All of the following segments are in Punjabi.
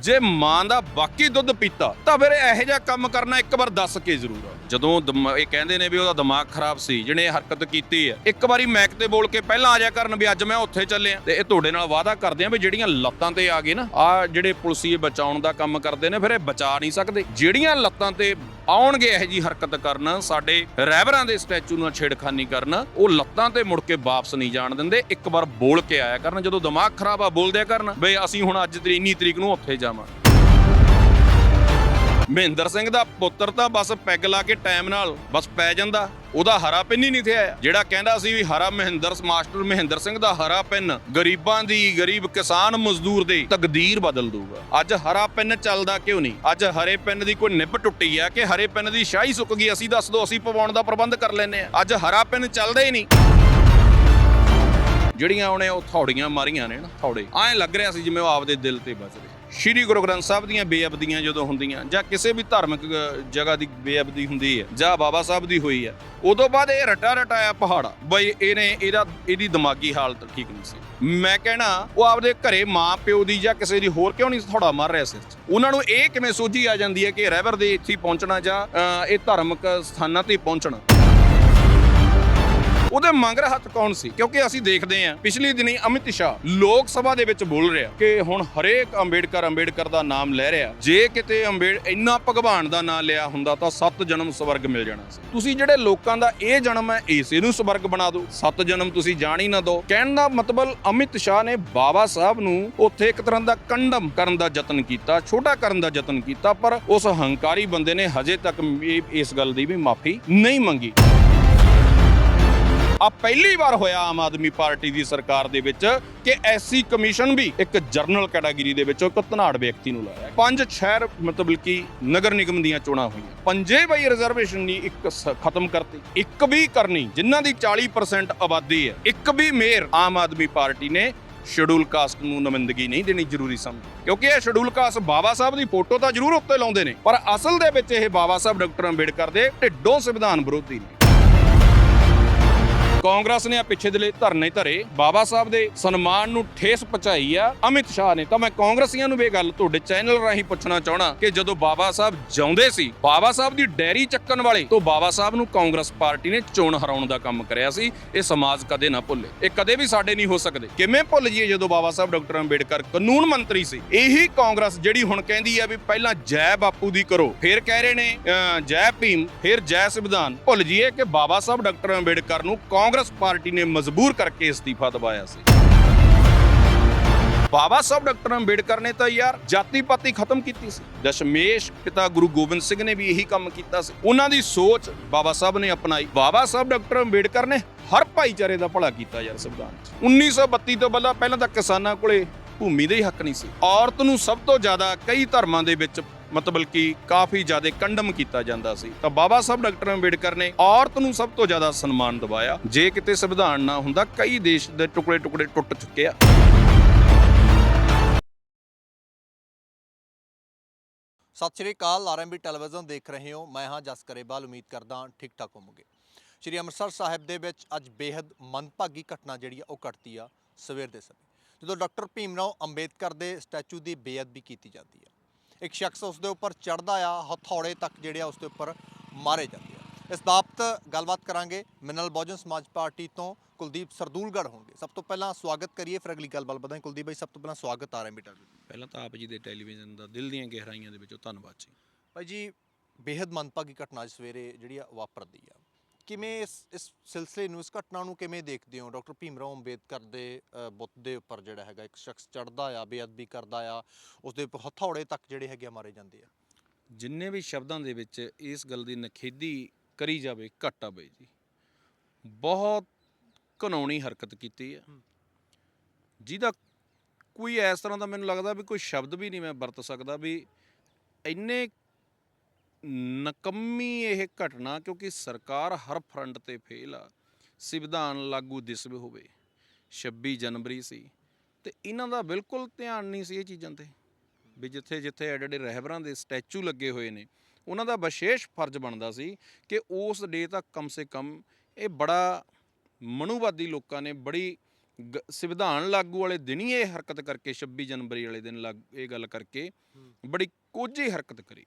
ਜੇ ਮਾਂ ਦਾ ਬਾਕੀ ਦੁੱਧ ਪੀਤਾ, ਤਾਂ ਫਿਰ ਇਹੋ ਜਿਹਾ ਕੰਮ ਕਰਨਾ ਇੱਕ ਵਾਰ ਦੱਸ ਕੇ ਜ਼ਰੂਰ ਆ ਜਦੋਂ ਦਿਮਾ- ਇਹ ਕਹਿੰਦੇ ਨੇ ਵੀ ਉਹਦਾ ਦਿਮਾਗ ਖਰਾਬ ਸੀ, ਜਿਹਨੇ ਇਹ ਹਰਕਤ ਕੀਤੀ ਹੈ, ਇੱਕ ਵਾਰੀ ਮੈਕ ਤੇ ਬੋਲ ਕੇ ਪਹਿਲਾਂ ਆ ਜਾ ਕਰਨ ਵੀ ਅੱਜ ਮੈਂ ਉੱਥੇ ਚੱਲਿਆ। ਤੇ ਇਹ ਤੁਹਾਡੇ ਨਾਲ ਵਾਅਦਾ ਕਰਦੇ ਆ ਵੀ ਜਿਹੜੀਆਂ ਲੱਤਾਂ ਤੇ ਆ ਗਏ ਨਾ ਆ ਜਿਹੜੇ ਪੁਲਸੀਏ ਬਚਾਉਣ ਦਾ ਕੰਮ ਕਰਦੇ ਨੇ, ਫਿਰ ਇਹ ਬਚਾ ਨਹੀਂ ਸਕਦੇ। ਜਿਹੜੀਆਂ ਲੱਤਾਂ ਤੇ ਆਉਣਗੇ ਇਹੋ ਜੀ ਹਰਕਤ ਕਰਨ, ਸਾਡੇ ਰਹਿਬਰਾਂ ਦੇ ਸਟੈਚੂ ਨਾਲ ਛੇੜਖਾਨੀ ਕਰਨ, ਉਹ ਲੱਤਾਂ ਤੇ ਮੁੜ ਕੇ ਵਾਪਸ ਨਹੀਂ ਜਾਣ ਦਿੰਦੇ। ਇੱਕ ਵਾਰ ਬੋਲ ਕੇ ਆਇਆ ਕਰਨ, ਜਦੋਂ ਦਿਮਾਗ ਖਰਾਬ ਆ ਬੋਲ ਕਰਨ, ਬਈ ਅਸੀਂ ਹੁਣ ਅੱਜ ਤਰੀ ਇੰਨੀ ਤਰੀਕ ਨੂੰ ਉੱਥੇ ਜਾਵਾਂ ਮਹਿੰਦਰ ਸਿੰਘ ਦਾ ਪੁੱਤਰ ਤਾਂ ਬਸ ਪੈਗ ਲਾ ਕੇ ਟਾਈਮ ਨਾਲ ਬਸ ਪੈ ਜਾਂਦਾ। ਉਹਦਾ ਹਰਾ ਪਿੰਨ ਹੀ ਨਹੀਂ ਤੇ ਜਿਹੜਾ ਕਹਿੰਦਾ ਸੀ ਵੀ ਹਰਾ ਮਹਿੰਦਰ, ਮਾਸਟਰ ਮਹਿੰਦਰ ਸਿੰਘ ਦਾ ਹਰਾ ਪਿੰਨ ਗਰੀਬਾਂ ਦੀ, ਗਰੀਬ ਕਿਸਾਨ ਮਜ਼ਦੂਰ ਦੀ ਤਕਦੀਰ ਬਦਲ ਦੂਗਾ ਅੱਜ ਹਰਾ ਪਿੰਨ ਚੱਲਦਾ ਕਿਉਂ ਨਹੀਂ? ਅੱਜ ਹਰੇ ਪਿੰਨ ਦੀ ਕੋਈ ਨਿੱਬ ਟੁੱਟੀ ਆ ਕਿ ਹਰੇ ਪਿੰਨ ਦੀ ਸ਼ਾਹੀ ਸੁੱਕ ਗਈ? ਅਸੀਂ ਦੱਸ ਦੋ, ਅਸੀਂ ਪਵਾਉਣ ਦਾ ਪ੍ਰਬੰਧ ਕਰ ਲੈਨੇ ਆ ਅੱਜ ਹਰਾ ਪਿੰਨ ਚੱਲਦਾ ਹੀ ਨਹੀਂ। ਜਿਹੜੀਆਂ ਉਹਨੇ ਉਹ ਥੌੜੀਆਂ ਮਾਰੀਆਂ ਨੇ ਨਾ, ਥੌੜੇ। ਐਂ ਲੱਗ ਰਿਹਾ ਸੀ ਜਿਵੇਂ ਉਹ ਆਪਦੇ ਦਿਲ ਤੇ ਬਚ ਰਹੇ। ਸ਼੍ਰੀ ਗੁਰੂ ਗ੍ਰੰਥ ਸਾਹਿਬ ਦੀਆਂ ਬੇਅਬਦੀਆਂ ਜਦੋਂ ਹੁੰਦੀਆਂ ਜਾਂ ਕਿਸੇ ਵੀ ਧਾਰਮਿਕ ਜਗ੍ਹਾ ਦੀ ਬੇਅਬਦੀ ਹੁੰਦੀ ਹੈ, ਜਾਂ ਬਾਬਾ ਸਾਹਿਬ ਦੀ ਹੋਈ ਹੈ, ਉਦੋਂ ਬਾਅਦ ਇਹ ਰਟਾ ਰਟਾਇਆ ਪਹਾੜਾ, ਬਈ ਇਹਨੇ ਇਹਦਾ, ਇਹਦੀ ਦਿਮਾਗੀ ਹਾਲਤ ਠੀਕ ਨਹੀਂ ਸੀ। ਮੈਂ ਕਹਿਣਾ, ਉਹ ਆਪਦੇ ਘਰੇ ਮਾਂ, ਪਿਓ ਦੀ ਜਾਂ ਕਿਸੇ ਦੀ ਹੋਰ ਕਿਉਂ ਨਹੀਂ ਥੋੜਾ ਮਾਰ ਰਿਹਾ ਸਿਰ 'ਚ? ਉਹਨਾਂ ਨੂੰ ਇਹ ਕਿਵੇਂ ਸੋਝੀ ਆ ਜਾਂਦੀ ਹੈ ਕਿ ਰਹਿਬਰ ਦੇ ਇੱਥੇ ਪਹੁੰਚਣਾ ਜਾਂ ਇਹ ਧਾਰਮਿਕ ਸਥਾਨਾਂ ਤੇ ਪਹੁੰਚਣਾ? ਉਹਦੇ ਮੰਗਰ ਹੱਥ ਕੌਣ ਸੀ? ਕਿਉਂਕਿ ਅਸੀਂ ਦੇਖਦੇ ਹਾਂ, ਪਿਛਲੀ ਦਿਨੀ ਅਮਿਤ ਸ਼ਾਹ ਲੋਕ ਸਭਾ ਦੇ ਵਿੱਚ ਬੋਲ ਰਿਹਾ ਕਿ ਹੁਣ ਹਰੇਕ ਅੰਬੇਡਕਰ ਅੰਬੇਡਕਰ ਦਾ ਨਾਮ ਲੈ ਰਿਹਾ। ਜੇ ਕਿਤੇ ਅੰਬੇਡ, ਇੰਨਾ ਭਗਵਾਨ ਦਾ ਨਾਮ ਲਿਆ ਹੁੰਦਾ ਤਾਂ ਸੱਤ ਜਨਮ ਸਵਰਗ ਮਿਲ ਜਾਣਾ ਸੀ। ਤੁਸੀਂ ਜਿਹੜੇ ਲੋਕਾਂ ਦਾ ਇਹ ਜਨਮ ਹੈ ਇਸੇ ਨੂੰ ਸਵਰਗ ਬਣਾ ਦਿਓ। ਸੱਤ ਜਨਮ ਤੁਸੀਂ ਜਾਣ ਹੀ ਨਾ ਦਿਓ। ਕਹਿਣ ਦਾ ਮਤਲਬ ਅਮਿਤ ਸ਼ਾਹ ਨੇ ਬਾਬਾ ਸਾਹਿਬ ਨੂੰ ਉੱਥੇ ਇੱਕ ਤਰ੍ਹਾਂ ਦਾ ਕੰਡਮ ਕਰਨ ਦਾ ਯਤਨ ਕੀਤਾ, ਛੋਟਾ ਕਰਨ ਦਾ ਯਤਨ ਕੀਤਾ, ਪਰ ਉਸ ਹੰਕਾਰੀ ਬੰਦੇ ਨੇ ਹਜੇ ਤੱਕ ਇਸ ਗੱਲ ਦੀ ਵੀ ਮਾਫੀ ਨਹੀਂ ਮੰਗੀ। ਆ ਪਹਿਲੀ ਵਾਰ ਹੋਇਆ ਆਮ ਆਦਮੀ ਪਾਰਟੀ ਦੀ ਸਰਕਾਰ ਦੇ ਵਿੱਚ ਕਿ ਐਸਸੀ ਕਮਿਸ਼ਨ ਵੀ ਇੱਕ ਜਰਨਲ ਕੈਟਾਗਰੀ ਦੇ ਵਿੱਚੋਂ ਇੱਕ ਧਨਾੜ ਵਿਅਕਤੀ ਨੂੰ ਲਾਇਆ। ਪੰਜ ਸ਼ਹਿਰ, ਮਤਲਬ ਕਿ ਨਗਰ ਨਿਗਮ ਦੀਆਂ ਚੋਣਾਂ ਹੋਈਆਂ। ਪੰਜੇ ਬਈ ਰਿਜ਼ਰਵੇਸ਼ਨ ਨਹੀਂ ਇੱਕ ਖਤਮ ਕਰਤੀ। ਇੱਕ ਵੀ ਕਰਨੀ, ਜਿਨ੍ਹਾਂ ਦੀ 40% ਆਬਾਦੀ ਹੈ, ਇੱਕ ਵੀ ਮੇਅਰ ਆਮ ਆਦਮੀ ਪਾਰਟੀ ਨੇ ਸ਼ਡਿਊਲ ਕਾਸਟ ਨੂੰ ਨੁਮਾਇੰਦਗੀ ਨਹੀਂ ਦੇਣੀ ਜ਼ਰੂਰੀ ਸਮਝ। ਕਿਉਂਕਿ ਇਹ ਸ਼ਡਿਊਲ ਕਾਸਟ ਬਾਬਾ ਸਾਹਿਬ ਦੀ ਫੋਟੋ ਤਾਂ ਜ਼ਰੂਰ ਉੱਤੇ ਲਾਉਂਦੇ ਨੇ। ਪਰ ਅਸਲ ਦੇ ਵਿੱਚ ਇਹ ਬਾਬਾ ਸਾਹਿਬ, ਡਾਕਟਰ ਅੰਬੇਡਕਰ ਦੇ ਢਿੱਡੋਂ ਸੰਵਿਧਾਨ ਵਿਰੋਧੀ ਨੇ। ਕਾਂਗਰਸ ਨੇ ਆ ਪਿੱਛੇ ਦੇ ਧਰਨੇ ਧਰੇ, ਬਾਬਾ ਸਾਹਿਬ ਦੇ ਸਨਮਾਨ ਨੂੰ ਠੇਸ ਪਹੁੰਚਾਈ ਆ, ਅਮਿਤ ਸ਼ਾਹ ਨੇ। ਤਾਂ ਮੈਂ ਕਾਂਗਰਸੀਆਂ ਨੂੰ ਵੀ ਗੱਲ ਤੁਹਾਡੇ ਚੈਨਲ ਰਾਹੀਂ ਪੁੱਛਣਾ ਚਾਹਣਾ ਕਿ ਜਦੋਂ ਬਾਬਾ ਸਾਹਿਬ ਜਿਉਂਦੇ ਸੀ, ਬਾਬਾ ਸਾਹਿਬ ਦੀ ਡੈਰੀ ਚੱਕਣ ਵਾਲੇ ਤੋਂ ਬਾਬਾ ਸਾਹਿਬ ਨੂੰ ਕਾਂਗਰਸ ਪਾਰਟੀ ਨੇ ਚੋਣ ਹਰਾਉਣ ਦਾ ਕੰਮ ਕਰਿਆ ਸੀ, ਇਹ ਸਮਾਜ ਕਦੇ ਨਾ ਭੁੱਲੇ। ਇਹ ਕਦੇ ਵੀ ਸਾਡੇ ਨਹੀਂ ਹੋ ਸਕਦੇ। ਕਿਵੇਂ ਭੁੱਲ ਜੀਏ ਜਦੋਂ ਬਾਬਾ ਸਾਹਿਬ ਡਾਕਟਰ ਅੰਬੇਡਕਰ ਕਾਨੂੰਨ ਮੰਤਰੀ ਸੀ, ਇਹੀ ਕਾਂਗਰਸ ਜਿਹੜੀ ਹੁਣ ਕਹਿੰਦੀ ਆ ਵੀ ਪਹਿਲਾਂ ਜੈ ਬਾਪੂ ਦੀ ਕਰੋ, ਫਿਰ ਕਹਿ ਰਹੇ ਨੇ ਜੈ ਭੀਮ, ਫਿਰ ਜੈ ਸੰਵਿਧਾਨ। ਭੁੱਲ ਜੀਏ ਕਿ ਬਾਬਾ ਸਾਹਿਬ ਡਾਕਟਰ ਅੰਬੇਡਕਰ ਨੂੰ ਕਾਂਗਰਸ ਪਾਰਟੀ ਨੇ ਮਜਬੂਰ ਕਰਕੇ ਅਸਤੀਫਾ ਦਵਾਇਆ ਸੀ। ਬਾਬਾ ਸਾਹਿਬ ਡਾਕਟਰ ਅੰਬੇਡਕਰ ਨੇ ਤਾਂ ਯਾਰ ਜਾਤੀ ਪਾਤੀ ਖਤਮ ਕੀਤੀ ਸੀ। ਦਸ਼ਮੇਸ਼ ਪਿਤਾ ਗੁਰੂ ਗੋਬਿੰਦ ਸਿੰਘ ਨੇ ਵੀ ਇਹੀ ਕੰਮ ਕੀਤਾ ਸੀ। ਉਹਨਾਂ ਦੀ ਸੋਚ ਬਾਬਾ ਸਾਹਿਬ ਨੇ ਅਪਣਾਈ। ਬਾਬਾ ਸਾਹਿਬ ਡਾਕਟਰ ਅੰਬੇਡਕਰ ਨੇ ਹਰ ਭਾਈਚਾਰੇ ਦਾ ਭਲਾ ਕੀਤਾ ਯਾਰ ਸੰਵਿਧਾਨ 'ਚ। 1932 ਤੋਂ ਪਹਿਲਾਂ ਪਹਿਲਾਂ ਤਾਂ ਕਿਸਾਨਾਂ ਕੋਲੇ ਭੂਮੀ ਦਾ ਹੀ ਹੱਕ ਨਹੀਂ ਸੀ। ਔਰਤ ਨੂੰ ਸਭ ਤੋਂ ਜ਼ਿਆਦਾ ਕਈ ਧਰਮਾਂ ਦੇ ਵਿੱਚ ਮਤਲਬ ਕਿ ਕਾਫੀ ਜ਼ਿਆਦਾ ਕੰਡਮ ਕੀਤਾ ਜਾਂਦਾ ਸੀ। ਤਾਂ ਬਾਬਾ ਸਾਹਿਬ ਡਾਕਟਰ ਅੰਬੇਡਕਰ ਨੇ ਔਰਤ ਨੂੰ ਸਭ ਤੋਂ ਜ਼ਿਆਦਾ ਸਨਮਾਨ ਦਿਵਾਇਆ। ਜੇ ਕਿਤੇ ਸੰਵਿਧਾਨ ਨਾ ਹੁੰਦਾ, ਕਈ ਦੇਸ਼ ਦੇ ਟੁਕੜੇ ਟੁਕੜੇ ਟੁੱਟ ਚੁੱਕੇ ਆ। ਸਤਿ ਸ਼੍ਰੀ ਅਕਾਲ ਆਰਐਮਬੀ ਟੈਲੀਵਿਜ਼ਨ ਦੇਖ ਰਹੇ ਹੋ। ਮੈਂ ਹਾਂ ਜਸ ਕਰੇਵਾਲ, ਉਮੀਦ ਕਰਦਾ ਠੀਕ ਠਾਕ ਹੋਵੋਗੇ। ਸ਼੍ਰੀ ਅੰਮ੍ਰਿਤਸਰ ਸਾਹਿਬ ਦੇ ਵਿੱਚ ਅੱਜ ਬੇहद ਮੰਦਭਾਗੀ ਘਟਨਾ ਜਿਹੜੀ ਆ, ਉਹ ਘਟਦੀ ਆ ਸਵੇਰ ਦੇ ਸਮੇਂ। ਜਦੋਂ ਡਾਕਟਰ ਭੀਮ ਰਾਓ ਅੰਬੇਦਕਰ ਦੇ ਸਟੈਚੂ ਦੀ ਬੇਅਦਬੀ ਕੀਤੀ ਜਾਂਦੀ ਆ ਇੱਕ ਸ਼ਖਸ ਉਸ ਦੇ ਉੱਪਰ ਚੜਦਾ ਆ ਹਥੌੜੇ ਤੱਕ ਜਿਹੜੇ ਆ ਉਸ ਦੇ ਉੱਪਰ ਮਾਰੇ ਜਾਂਦੇ ਆ। ਇਸ ਬਾਬਤ ਗੱਲਬਾਤ ਕਰਾਂਗੇ ਮਿਨਲ ਬਹੁਜਨ ਸਮਾਜ ਪਾਰਟੀ ਤੋਂ ਕੁਲਦੀਪ ਸਰਦੂਲਗੜ੍ਹ ਹੋਣਗੇ। ਸਭ ਤੋਂ ਪਹਿਲਾਂ ਸਵਾਗਤ ਕਰੀਏ ਫਿਰ ਅਗਲੀ ਗੱਲਬਾਤ ਵਧਾਈ ਕੁਲਦੀਪ ਭਾਈ ਸਭ ਤੋਂ ਪਹਿਲਾਂ ਸਵਾਗਤ ਆਰਐਮਬੀ ਟੈਲੀਵਿਜ਼ਨ ਪਹਿਲਾਂ ਤਾਂ ਆਪ ਜੀ ਦੇ ਟੈਲੀਵਿਜ਼ਨ ਦਾ ਦਿਲ ਦੀਆਂ ਗਹਿਰਾਈਆਂ ਦੇ ਵਿੱਚੋਂ ਧੰਨਵਾਦ ਜੀ। ਭਾਈ ਜੀ ਬੇहद ਮੰਦਭਾਗੀ ਘਟਨਾ ਸਵੇਰੇ ਜਿਹੜੀ ਆ ਵਾਪਰਦੀ ਆ। ਕਿਵੇਂ ਇਸ ਇਸ ਸਿਲਸਿਲੇ ਨੂੰ ਇਸ ਘਟਨਾ ਨੂੰ ਕਿਵੇਂ ਦੇਖਦੇ ਹੋ? ਡਾਕਟਰ ਭੀਮਰਾਓ ਅੰਬੇਦਕਰ ਦੇ ਅ, ਬੁੱਤ ਦੇ ਉੱਪਰ ਜਿਹੜਾ ਹੈਗਾ ਇੱਕ ਸ਼ਖਸ ਚੜਦਾ ਆ ਬੇਅਦਬੀ ਕਰਦਾ ਆ ਉਸ ਦੇ ਉੱਪਰ ਹਥੌੜੇ ਤੱਕ ਜਿਹੜੇ ਹੈਗੇ ਆ ਮਾਰੇ ਜਾਂਦੇ ਆ। ਜਿੰਨੇ ਵੀ ਸ਼ਬਦਾਂ ਦੇ ਵਿੱਚ ਇਸ ਗੱਲ ਦੀ ਨਖੇਦੀ ਕਰੀ ਜਾਵੇ ਘੱਟ ਆਵੇ ਜੀ। ਬਹੁਤ ਘਨੌਣੀ ਹਰਕਤ ਕੀਤੀ ਹੈ ਹੂੰ। ਜਿਹਦਾ ਕੋਈ ਇਸ ਤਰ੍ਹਾਂ ਦਾ ਮੈਨੂੰ ਲੱਗਦਾ ਵੀ ਕੋਈ ਸ਼ਬਦ ਵੀ ਨਹੀਂ ਮੈਂ ਵਰਤ ਸਕਦਾ ਵੀ ਇੰਨੇ ਨਕੰਮੀ ਇਹ ਘਟਨਾ ਕਿਉਂਕਿ ਸਰਕਾਰ ਹਰ ਫਰੰਟ ਤੇ ਫੇਲ ਆ। ਸੰਵਿਧਾਨ ਲਾਗੂ ਦਿਸਵੇ ਹੋਵੇ। 26 ਜਨਵਰੀ ਸੀ ਤੇ ਇਹਨਾਂ ਦਾ ਬਿਲਕੁਲ ਧਿਆਨ ਨਹੀਂ ਸੀ ਇਹ ਚੀਜ਼ਾਂ ਤੇ। ਵੀ ਜਿੱਥੇ ਜਿੱਥੇ ਐਡੇ ਐਡੇ ਰਹਿਬਰਾਂ ਦੇ ਸਟੈਚੂ ਲੱਗੇ ਹੋਏ ਨੇ, ਉਹਨਾਂ ਦਾ ਵਿਸ਼ੇਸ਼ ਫਰਜ਼ ਬਣਦਾ ਸੀ ਕਿ ਉਸ ਡੇ ਤੱਕ ਕਮ ਸੇ ਕਮ ਇਹ ਬੜਾ ਮਨੁਵਾਦੀ ਲੋਕਾਂ ਨੇ ਬੜੀ ਗ- ਸੰਵਿਧਾਨ ਲਾਗੂ ਵਾਲੇ ਦਿਨ ਹੀ ਇਹ ਹਰਕਤ ਕਰਕੇ 26 ਜਨਵਰੀ ਵਾਲੇ ਦਿਨ ਲੱਗ, ਇਹ ਗੱਲ ਕਰਕੇ ਬੜੀ ਕੋਝੀ ਹਰਕਤ ਕਰੀ।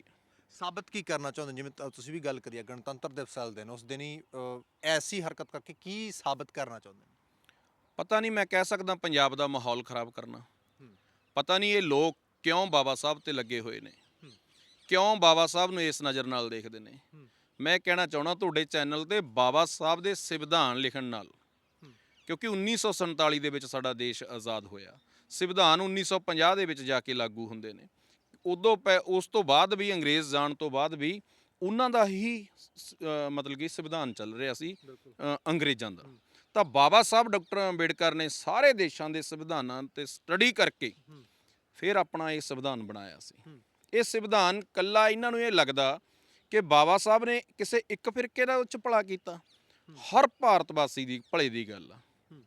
ਸਾਬਤ ਕੀ ਕਰਨਾ ਚਾਹੁੰਦੇ ਜਿਵੇਂ ਤ- ਤੁਸੀਂ ਵੀ ਗੱਲ ਕਰੀ ਹੈ ਗਣਤੰਤਰ ਦਿਵਸ ਵਾਲੇ ਦਿਨ ਉਸ ਦਿਨ ਹੀ ਅ, ਐਸੀ ਹਰਕਤ ਕਰਕੇ ਕੀ ਸਾਬਤ ਕਰਨਾ ਚਾਹੁੰਦੇ ਨੇ ਪਤਾ ਨਹੀਂ ਮੈਂ ਕਹਿ ਸਕਦਾ ਪੰਜਾਬ ਦਾ ਮਾਹੌਲ ਖਰਾਬ ਕਰਨਾ ਹੂੰ। ਪਤਾ ਨਹੀਂ ਇਹ ਲੋਕ ਕਿਉਂ ਬਾਬਾ ਸਾਹਿਬ ਤੇ ਲੱਗੇ ਹੋਏ ਨੇ ਹੂੰ। ਕਿਉਂ ਬਾਬਾ ਸਾਹਿਬ ਨੂੰ ਇਸ ਨਜ਼ਰ ਨਾਲ ਦੇਖਦੇ ਨੇ ਹੂੰ। ਮੈਂ ਕਹਿਣਾ ਚਾਹਣਾ ਤੁਹਾਡੇ ਚੈਨਲ ਤੇ ਬਾਬਾ ਸਾਹਿਬ ਦੇ ਸੰਵਿਧਾਨ ਲਿਖਣ ਨਾਲ ਹੂੰ। ਕਿਉਂਕਿ 1947 ਦੇ ਵਿੱਚ ਸਾਡਾ ਦੇਸ਼ ਆਜ਼ਾਦ ਹੋਇਆ ਸੰਵਿਧਾਨ 1950 ਦੇ ਵਿੱਚ ਜਾ ਕੇ ਲਾਗੂ ਹੁੰਦੇ ਨੇ ਉਦੋਂ ਪੈ ਉਸ ਤੋਂ ਬਾਅਦ ਵੀ ਅੰਗਰੇਜ਼ ਜਾਣ ਤੋਂ ਬਾਅਦ ਵੀ ਉਹਨਾਂ ਦਾ ਹੀ ਮਤਲਬ ਕਿ ਸੰਵਿਧਾਨ ਚੱਲ ਰਿਹਾ ਸੀ ਅ, ਅੰਗਰੇਜ਼ਾਂ ਦਾ। ਤਾਂ ਬਾਬਾ ਸਾਹਿਬ ਡਾਕਟਰ ਅੰਬੇਡਕਰ ਨੇ ਸਾਰੇ ਦੇਸ਼ਾਂ ਦੇ ਸੰਵਿਧਾਨਾਂ ਤੇ ਸਟੱਡੀ ਕਰਕੇ ਹੂੰ। ਫਿਰ ਆਪਣਾ ਇਹ ਸੰਵਿਧਾਨ ਬਣਾਇਆ ਸੀ ਹੂੰ। ਇਹ ਸੰਵਿਧਾਨ ਕੱਲਾ ਇਹਨਾਂ ਨੂੰ ਇਹ ਲੱਗਦਾ ਕਿ ਬਾਬਾ ਸਾਹਿਬ ਨੇ ਕਿਸੇ ਇੱਕ ਫਿਰਕੇ ਦਾ ਉੱਚ ਭਲਾ ਕੀਤਾ ਹਰ ਭਾਰਤ ਵਾਸੀ ਦੀ ਭਲੇ ਦੀ ਗੱਲ ਆ।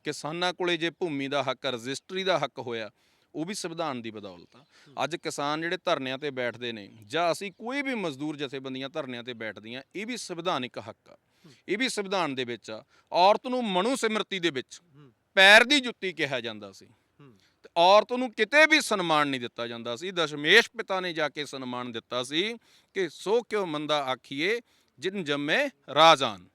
ਕਿਸਾਨਾਂ ਕੋਲੇ ਜੇ ਭੂਮੀ ਦਾ ਹੱਕ ਰਜਿਸਟਰੀ ਦਾ ਹੱਕ ਹੋਇਆ ਉਹ ਵੀ ਸੰਵਿਧਾਨ ਦੀ ਬਦੌਲਤ ਆ। ਅੱਜ ਕਿਸਾਨ ਜਿਹੜੇ ਧਰਨਿਆਂ ਤੇ ਬੈਠਦੇ ਨੇ ਜਾਂ ਅਸੀਂ ਕੋਈ ਵੀ ਮਜ਼ਦੂਰ ਜਥੇਬੰਦੀਆਂ ਧਰਨਿਆਂ ਤੇ ਬੈਠਦੀਆਂ, ਇਹ ਵੀ ਸੰਵਿਧਾਨਿਕ ਹੱਕ ਆ। ਇਹ ਵੀ ਸੰਵਿਧਾਨ ਦੇ ਵਿੱਚ ਆ। ਔਰਤ ਨੂੰ ਮਨੂ ਸਿਮਰਤੀ ਦੇ ਵਿੱਚ ਪੈਰ ਦੀ ਜੁੱਤੀ ਕਿਹਾ ਜਾਂਦਾ ਸੀ। ਤੇ ਔਰਤ ਨੂੰ ਕਿਤੇ ਵੀ ਸਨਮਾਨ ਨਹੀਂ ਦਿੱਤਾ ਜਾਂਦਾ ਸੀ। ਦਸ਼ਮੇਸ਼ ਪਿਤਾ ਨੇ ਜਾ ਕੇ ਸਨਮਾਨ ਦਿੱਤਾ ਸੀ ਕਿ ਸੋ ਕਿਉ ਮੰਦਾ ਆਖੀਏ, ਜਿਨ ਜੰਮੇ ਰਾਜਾਨ।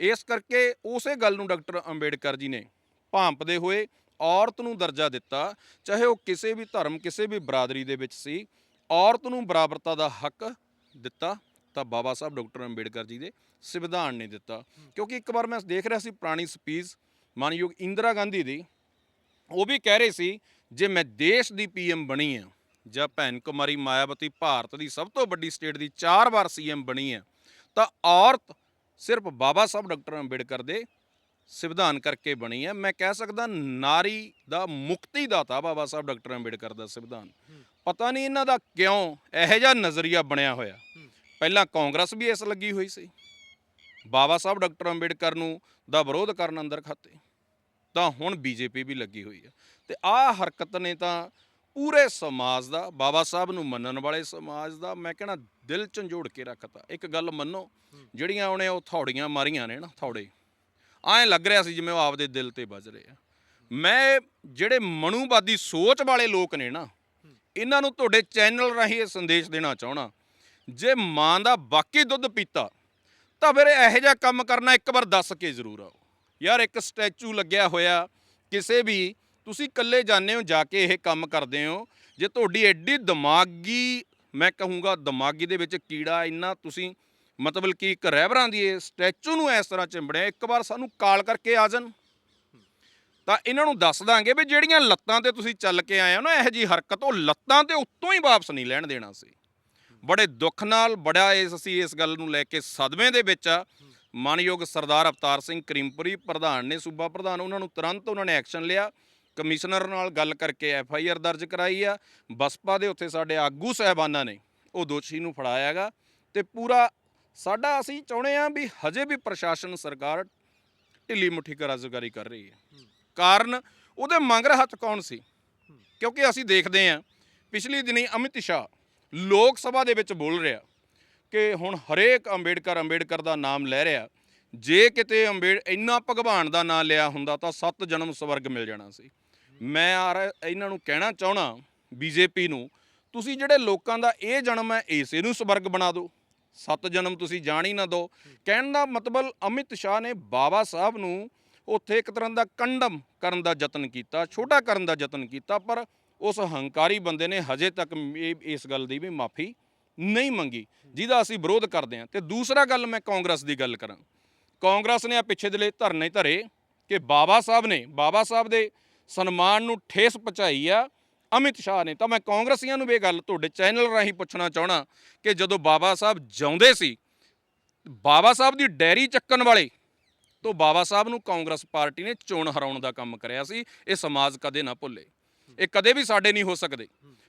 ਇਸ ਕਰਕੇ ਉਸੇ ਗੱਲ ਨੂੰ ਡਾਕਟਰ ਅੰਬੇਡਕਰ ਜੀ ਨੇ ਭਾਂਪਦੇ ਹੋਏ ਔਰਤ ਨੂੰ ਦਰਜਾ ਦਿੱਤਾ, ਚਾਹੇ ਉਹ ਕਿਸੇ ਵੀ ਧਰਮ, ਕਿਸੇ ਵੀ ਬਰਾਦਰੀ ਦੇ ਵਿੱਚ ਸੀ, ਔਰਤ ਨੂੰ ਬਰਾਬਰਤਾ ਦਾ ਹੱਕ ਦਿੱਤਾ ਤਾਂ ਬਾਬਾ ਸਾਹਿਬ ਡਾਕਟਰ ਅੰਬੇਡਕਰ ਜੀ ਦੇ ਸੰਵਿਧਾਨ ਨੇ ਦਿੱਤਾ। ਕਿਉਂਕਿ ਇੱਕ ਵਾਰ ਮੈਂ ਦੇਖ ਰਿਹਾ ਸੀ ਪੁਰਾਣੀ ਸਪੀਚ ਮਾਨਯੋਗ ਇੰਦਰਾ ਗਾਂਧੀ ਦੀ, ਉਹ ਵੀ ਕਹਿ ਰਹੇ ਸੀ, ਜੇ ਮੈਂ ਦੇਸ਼ ਦੀ ਪੀਐਮ ਬਣੀ ਆ, ਜਾਂ ਭੈਣ ਕੁਮਾਰੀ ਮਾਇਆਵਤੀ ਭਾਰਤ ਦੀ ਸਭ ਤੋਂ ਵੱਡੀ ਸਟੇਟ ਦੀ ਚਾਰ ਵਾਰ ਸੀਐਮ ਬਣੀ ਆ, ਤਾਂ ਔਰਤ ਸਿਰਫ ਬਾਬਾ ਸਾਹਿਬ ਡਾਕਟਰ ਅੰਬੇਡਕਰ ਦੇ ਸੰਵਿਧਾਨ ਕਰਕੇ ਬਣੀ ਹੈ। ਮੈਂ ਕਹਿ ਸਕਦਾ ਨਾਰੀ ਦਾ ਮੁਕਤੀ ਦਾਤਾ ਬਾਬਾ ਸਾਹਿਬ ਡਾਕਟਰ ਅੰਬੇਡਕਰ ਦਾ ਸੰਵਿਧਾਨ ਪਤਾ ਨਹੀਂ ਇਹਨਾਂ ਦਾ ਕਿਉਂ ਇਹੋ ਜਿਹਾ ਨਜ਼ਰੀਆ ਬਣਿਆ ਹੋਇਆ। ਪਹਿਲਾਂ ਕਾਂਗਰਸ ਵੀ ਇਸ ਲੱਗੀ ਹੋਈ ਸੀ। ਬਾਬਾ ਸਾਹਿਬ ਡਾਕਟਰ ਅੰਬੇਡਕਰ ਨੂੰ ਦਾ ਵਿਰੋਧ ਕਰਨ ਅੰਦਰ ਖਾਤੇ। ਤਾਂ ਹੁਣ ਬੀਜੇਪੀ ਵੀ ਲੱਗੀ ਹੋਈ ਹੈ। ਤੇ ਆਹ ਹਰਕਤ ਨੇ ਤਾਂ ਪੂਰੇ ਸਮਾਜ ਦਾ ਬਾਬਾ ਸਾਹਿਬ ਨੂੰ ਮੰਨਣ ਵਾਲੇ ਸਮਾਜ ਦਾ ਮੈਂ ਕਹਿਣਾ ਦਿਲ ਝੰਜੋੜ ਕੇ ਰੱਖਤਾ। ਇੱਕ ਗੱਲ ਮੰਨੋ ਜਿਹੜੀਆਂ ਉਹਨੇ ਉਹ ਥੌੜੀਆਂ ਮਾਰੀਆਂ ਨੇ ਨਾ ਥੌੜੇ। ਐਂ ਲੱਗ ਰਿਹਾ ਸੀ ਜਿਵੇਂ ਉਹ ਆਪਦੇ ਦਿਲ ਤੇ ਵੱਜ ਰਹੇ ਆ। ਮੈਂ ਜਿਹੜੇ ਮਨੂਵਾਦੀ ਸੋਚ ਵਾਲੇ ਲੋਕ ਨੇ ਨਾ, ਇਹਨਾਂ ਨੂੰ ਤੁਹਾਡੇ ਚੈਨਲ ਰਾਹੀਂ ਇਹ ਸੰਦੇਸ਼ ਦੇਣਾ ਚਾਹਣਾ ਜੇ ਮਾਂ ਦਾ ਬਾਕੀ ਦੁੱਧ ਪੀਤਾ, ਤਾਂ ਫਿਰ ਇਹੋ ਜਿਹਾ ਕੰਮ ਕਰਨਾ ਇੱਕ ਵਾਰ ਦੱਸ ਕੇ ਜ਼ਰੂਰ ਆਓ। ਯਾਰ, ਇੱਕ ਸਟੈਚੂ ਲੱਗਿਆ ਹੋਇਆ, ਕਿਸੇ ਵੀ, ਤੁਸੀਂ ਇਕੱਲੇ ਜਾਂਦੇ ਹੋ, ਜਾ ਕੇ ਇਹ ਕੰਮ ਕਰਦੇ ਹੋ। ਜੇ ਤੁਹਾਡੀ ਐਡੀ ਦਿਮਾਗੀ, ਮੈਂ ਕਹੂੰਗਾ ਦਿਮਾਗੀ ਦੇ ਵਿੱਚ ਕੀੜਾ ਇੰਨਾ ਤੁਸੀਂ ਮਤਲਬ ਕਿ ਇੱਕ ਰਹਿਬਰਾਂ ਦੀ ਇਹ ਸਟੈਚੂ ਨੂੰ ਇਸ ਤਰ੍ਹਾਂ ਚਿੰਬੜਿਆ, ਇੱਕ ਵਾਰ ਸਾਨੂੰ ਕਾਲ ਕਰਕੇ ਆ ਜਾਣ। ਤਾਂ ਇਹਨਾਂ ਨੂੰ ਦੱਸ ਦਾਂਗੇ ਵੀ ਜਿਹੜੀਆਂ ਲੱਤਾਂ ਤੇ ਤੁਸੀਂ ਚੱਲ ਕੇ ਆਏ ਹੋ ਨਾ, ਇਹੋ ਜੀ ਹਰਕਤ, ਉਹ ਲੱਤਾਂ ਤੇ ਉੱਤੋਂ ਹੀ ਵਾਪਸ ਨਹੀਂ ਲੈਣ ਦੇਣਾ ਸੀ। ਬੜੇ ਦੁੱਖ ਨਾਲ ਬੜਾ ਇਸ, ਅਸੀਂ ਇਸ ਗੱਲ ਨੂੰ ਲੈ ਕੇ ਸਦਮੇ ਦੇ ਵਿੱਚ ਆ। ਮਾਨਯੋਗ ਸਰਦਾਰ ਅਵਤਾਰ ਸਿੰਘ ਕਰੀਮਪੁਰੀ, ਪ੍ਰਧਾਨ ਨੇ, ਸੂਬਾ ਪ੍ਰਧਾਨ, ਉਹਨਾਂ ਨੂੰ ਤੁਰੰਤ ਉਹਨਾਂ ਨੇ ਐਕਸ਼ਨ ਲਿਆ। ਕਮਿਸ਼ਨਰ ਨਾਲ ਗੱਲ ਕਰਕੇ ਐਫ ਆਈ ਆਰ ਦਰਜ ਕਰਾਈ ਆ। ਬਸਪਾ ਦੇ ਉੱਥੇ ਸਾਡੇ ਆਗੂ ਸਹਿਬਾਨਾਂ ਨੇ, ਉਹ ਦੋਸ਼ੀ ਨੂੰ ਫੜਾਇਆਗਾ ਤੇ ਪੂਰਾ ਸਾਡਾ ਅਸੀਂ ਚਾਹੁੰਦੇ ਆ ਵੀ ਹਜੇ ਵੀ ਪ੍ਰਸ਼ਾਸਨ ਸਰਕਾਰ ਢਿੱਲੀ ਮੁੱਠੀ ਕਾਰਜਕਾਰੀ ਕਰ ਰਹੀ ਹੈ। ਕਾਰਨ ਉਹਦੇ ਮੰਗਰ ਹੱਥ ਕੌਣ ਸੀ? ਕਿਉਂਕਿ ਅਸੀਂ ਦੇਖਦੇ ਆ ਪਿਛਲੀ ਦਿਨੀ ਅਮਿਤ ਸ਼ਾਹ ਲੋਕ ਸਭਾ ਦੇ ਵਿੱਚ ਬੋਲ ਰਿਹਾ ਕਿ ਹੁਣ ਹਰੇਕ ਅੰਬੇਡਕਰ ਅੰਬੇਡਕਰ ਦਾ ਨਾਮ ਲੈ ਰਿਹਾ। ਜੇ ਕਿਤੇ ਅੰਬੇਡ ਇੰਨਾ ਭਗਵਾਨ ਦਾ ਨਾਮ ਲਿਆ ਹੁੰਦਾ ਤਾਂ ਸੱਤ ਜਨਮ ਸਵਰਗ ਮਿਲ ਜਾਣਾ ਸੀ। ਮੈਂ ਯਾਰ ਇਹਨਾਂ ਨੂੰ ਕਹਿਣਾ ਚਾਹਣਾ ਬੀਜੇਪੀ ਨੂੰ ਤੁਸੀਂ ਜਿਹੜੇ ਲੋਕਾਂ ਦਾ ਇਹ ਜਨਮ ਹੈ ਇਸੇ ਨੂੰ ਸਵਰਗ ਬਣਾ ਦਿਓ। ਸੱਤ ਜਨਮ ਤੁਸੀਂ ਜਾਣ ਹੀ ਨਾ ਦਿਓ ਕਹਿਣ ਦਾ ਮਤਲਬ ਅਮਿਤ ਸ਼ਾਹ ਨੇ ਬਾਬਾ ਸਾਹਿਬ ਨੂੰ ਉੱਥੇ ਇੱਕ ਤਰ੍ਹਾਂ ਦਾ ਕੰਡਮ ਕਰਨ ਦਾ ਯਤਨ ਕੀਤਾ, ਛੋਟਾ ਕਰਨ ਦਾ ਯਤਨ ਕੀਤਾ, ਪਰ ਉਸ ਹੰਕਾਰੀ ਬੰਦੇ ਨੇ ਹਜੇ ਤੱਕ ਇਹ- ਇਸ ਗੱਲ ਦੀ ਵੀ ਮਾਫੀ ਨਹੀਂ ਮੰਗੀ, ਜਿਹਦਾ ਅਸੀਂ ਵਿਰੋਧ ਕਰਦੇ ਹਾਂ। ਤੇ ਦੂਸਰਾ ਗੱਲ ਮੈਂ ਕਾਂਗਰਸ ਦੀ ਗੱਲ ਕਰਾਂ। ਕਾਂਗਰਸ ਨੇ ਆ ਪਿੱਛੇ ਦੇ ਲਈ ਧਰਨੇ ਧਰੇ ਕਿ ਬਾਬਾ ਸਾਹਿਬ ਨੇ, ਬਾਬਾ ਸਾਹਿਬ ਦੇ ਸਨਮਾਨ ਨੂੰ ਠੇਸ ਪਹੁੰਚਾਈ ਆ ਅਮਿਤ ਸ਼ਾਹ ਨੇ, ਤਾਂ ਮੈਂ ਕਾਂਗਰਸੀਆਂ ਨੂੰ ਵੀ ਇਹ ਗੱਲ ਤੁਹਾਡੇ ਚੈਨਲ ਰਾਹੀਂ ਪੁੱਛਣਾ ਚਾਹਣਾ ਕਿ ਜਦੋਂ ਬਾਬਾ ਸਾਹਿਬ ਜਿਉਂਦੇ ਸੀ, ਬਾਬਾ ਸਾਹਿਬ ਦੀ ਡੈਰੀ ਚੱਕਣ ਵਾਲੇ ਤੋਂ ਬਾਬਾ ਸਾਹਿਬ ਨੂੰ ਕਾਂਗਰਸ ਪਾਰਟੀ ਨੇ ਚੋਣ ਹਰਾਉਣ ਦਾ ਕੰਮ ਕਰਿਆ ਸੀ, ਇਹ ਸਮਾਜ ਕਦੇ ਨਾ ਭੁੱਲੇ। ਇਹ ਕਦੇ ਵੀ ਸਾਡੇ ਨਹੀਂ ਹੋ ਸਕਦੇ।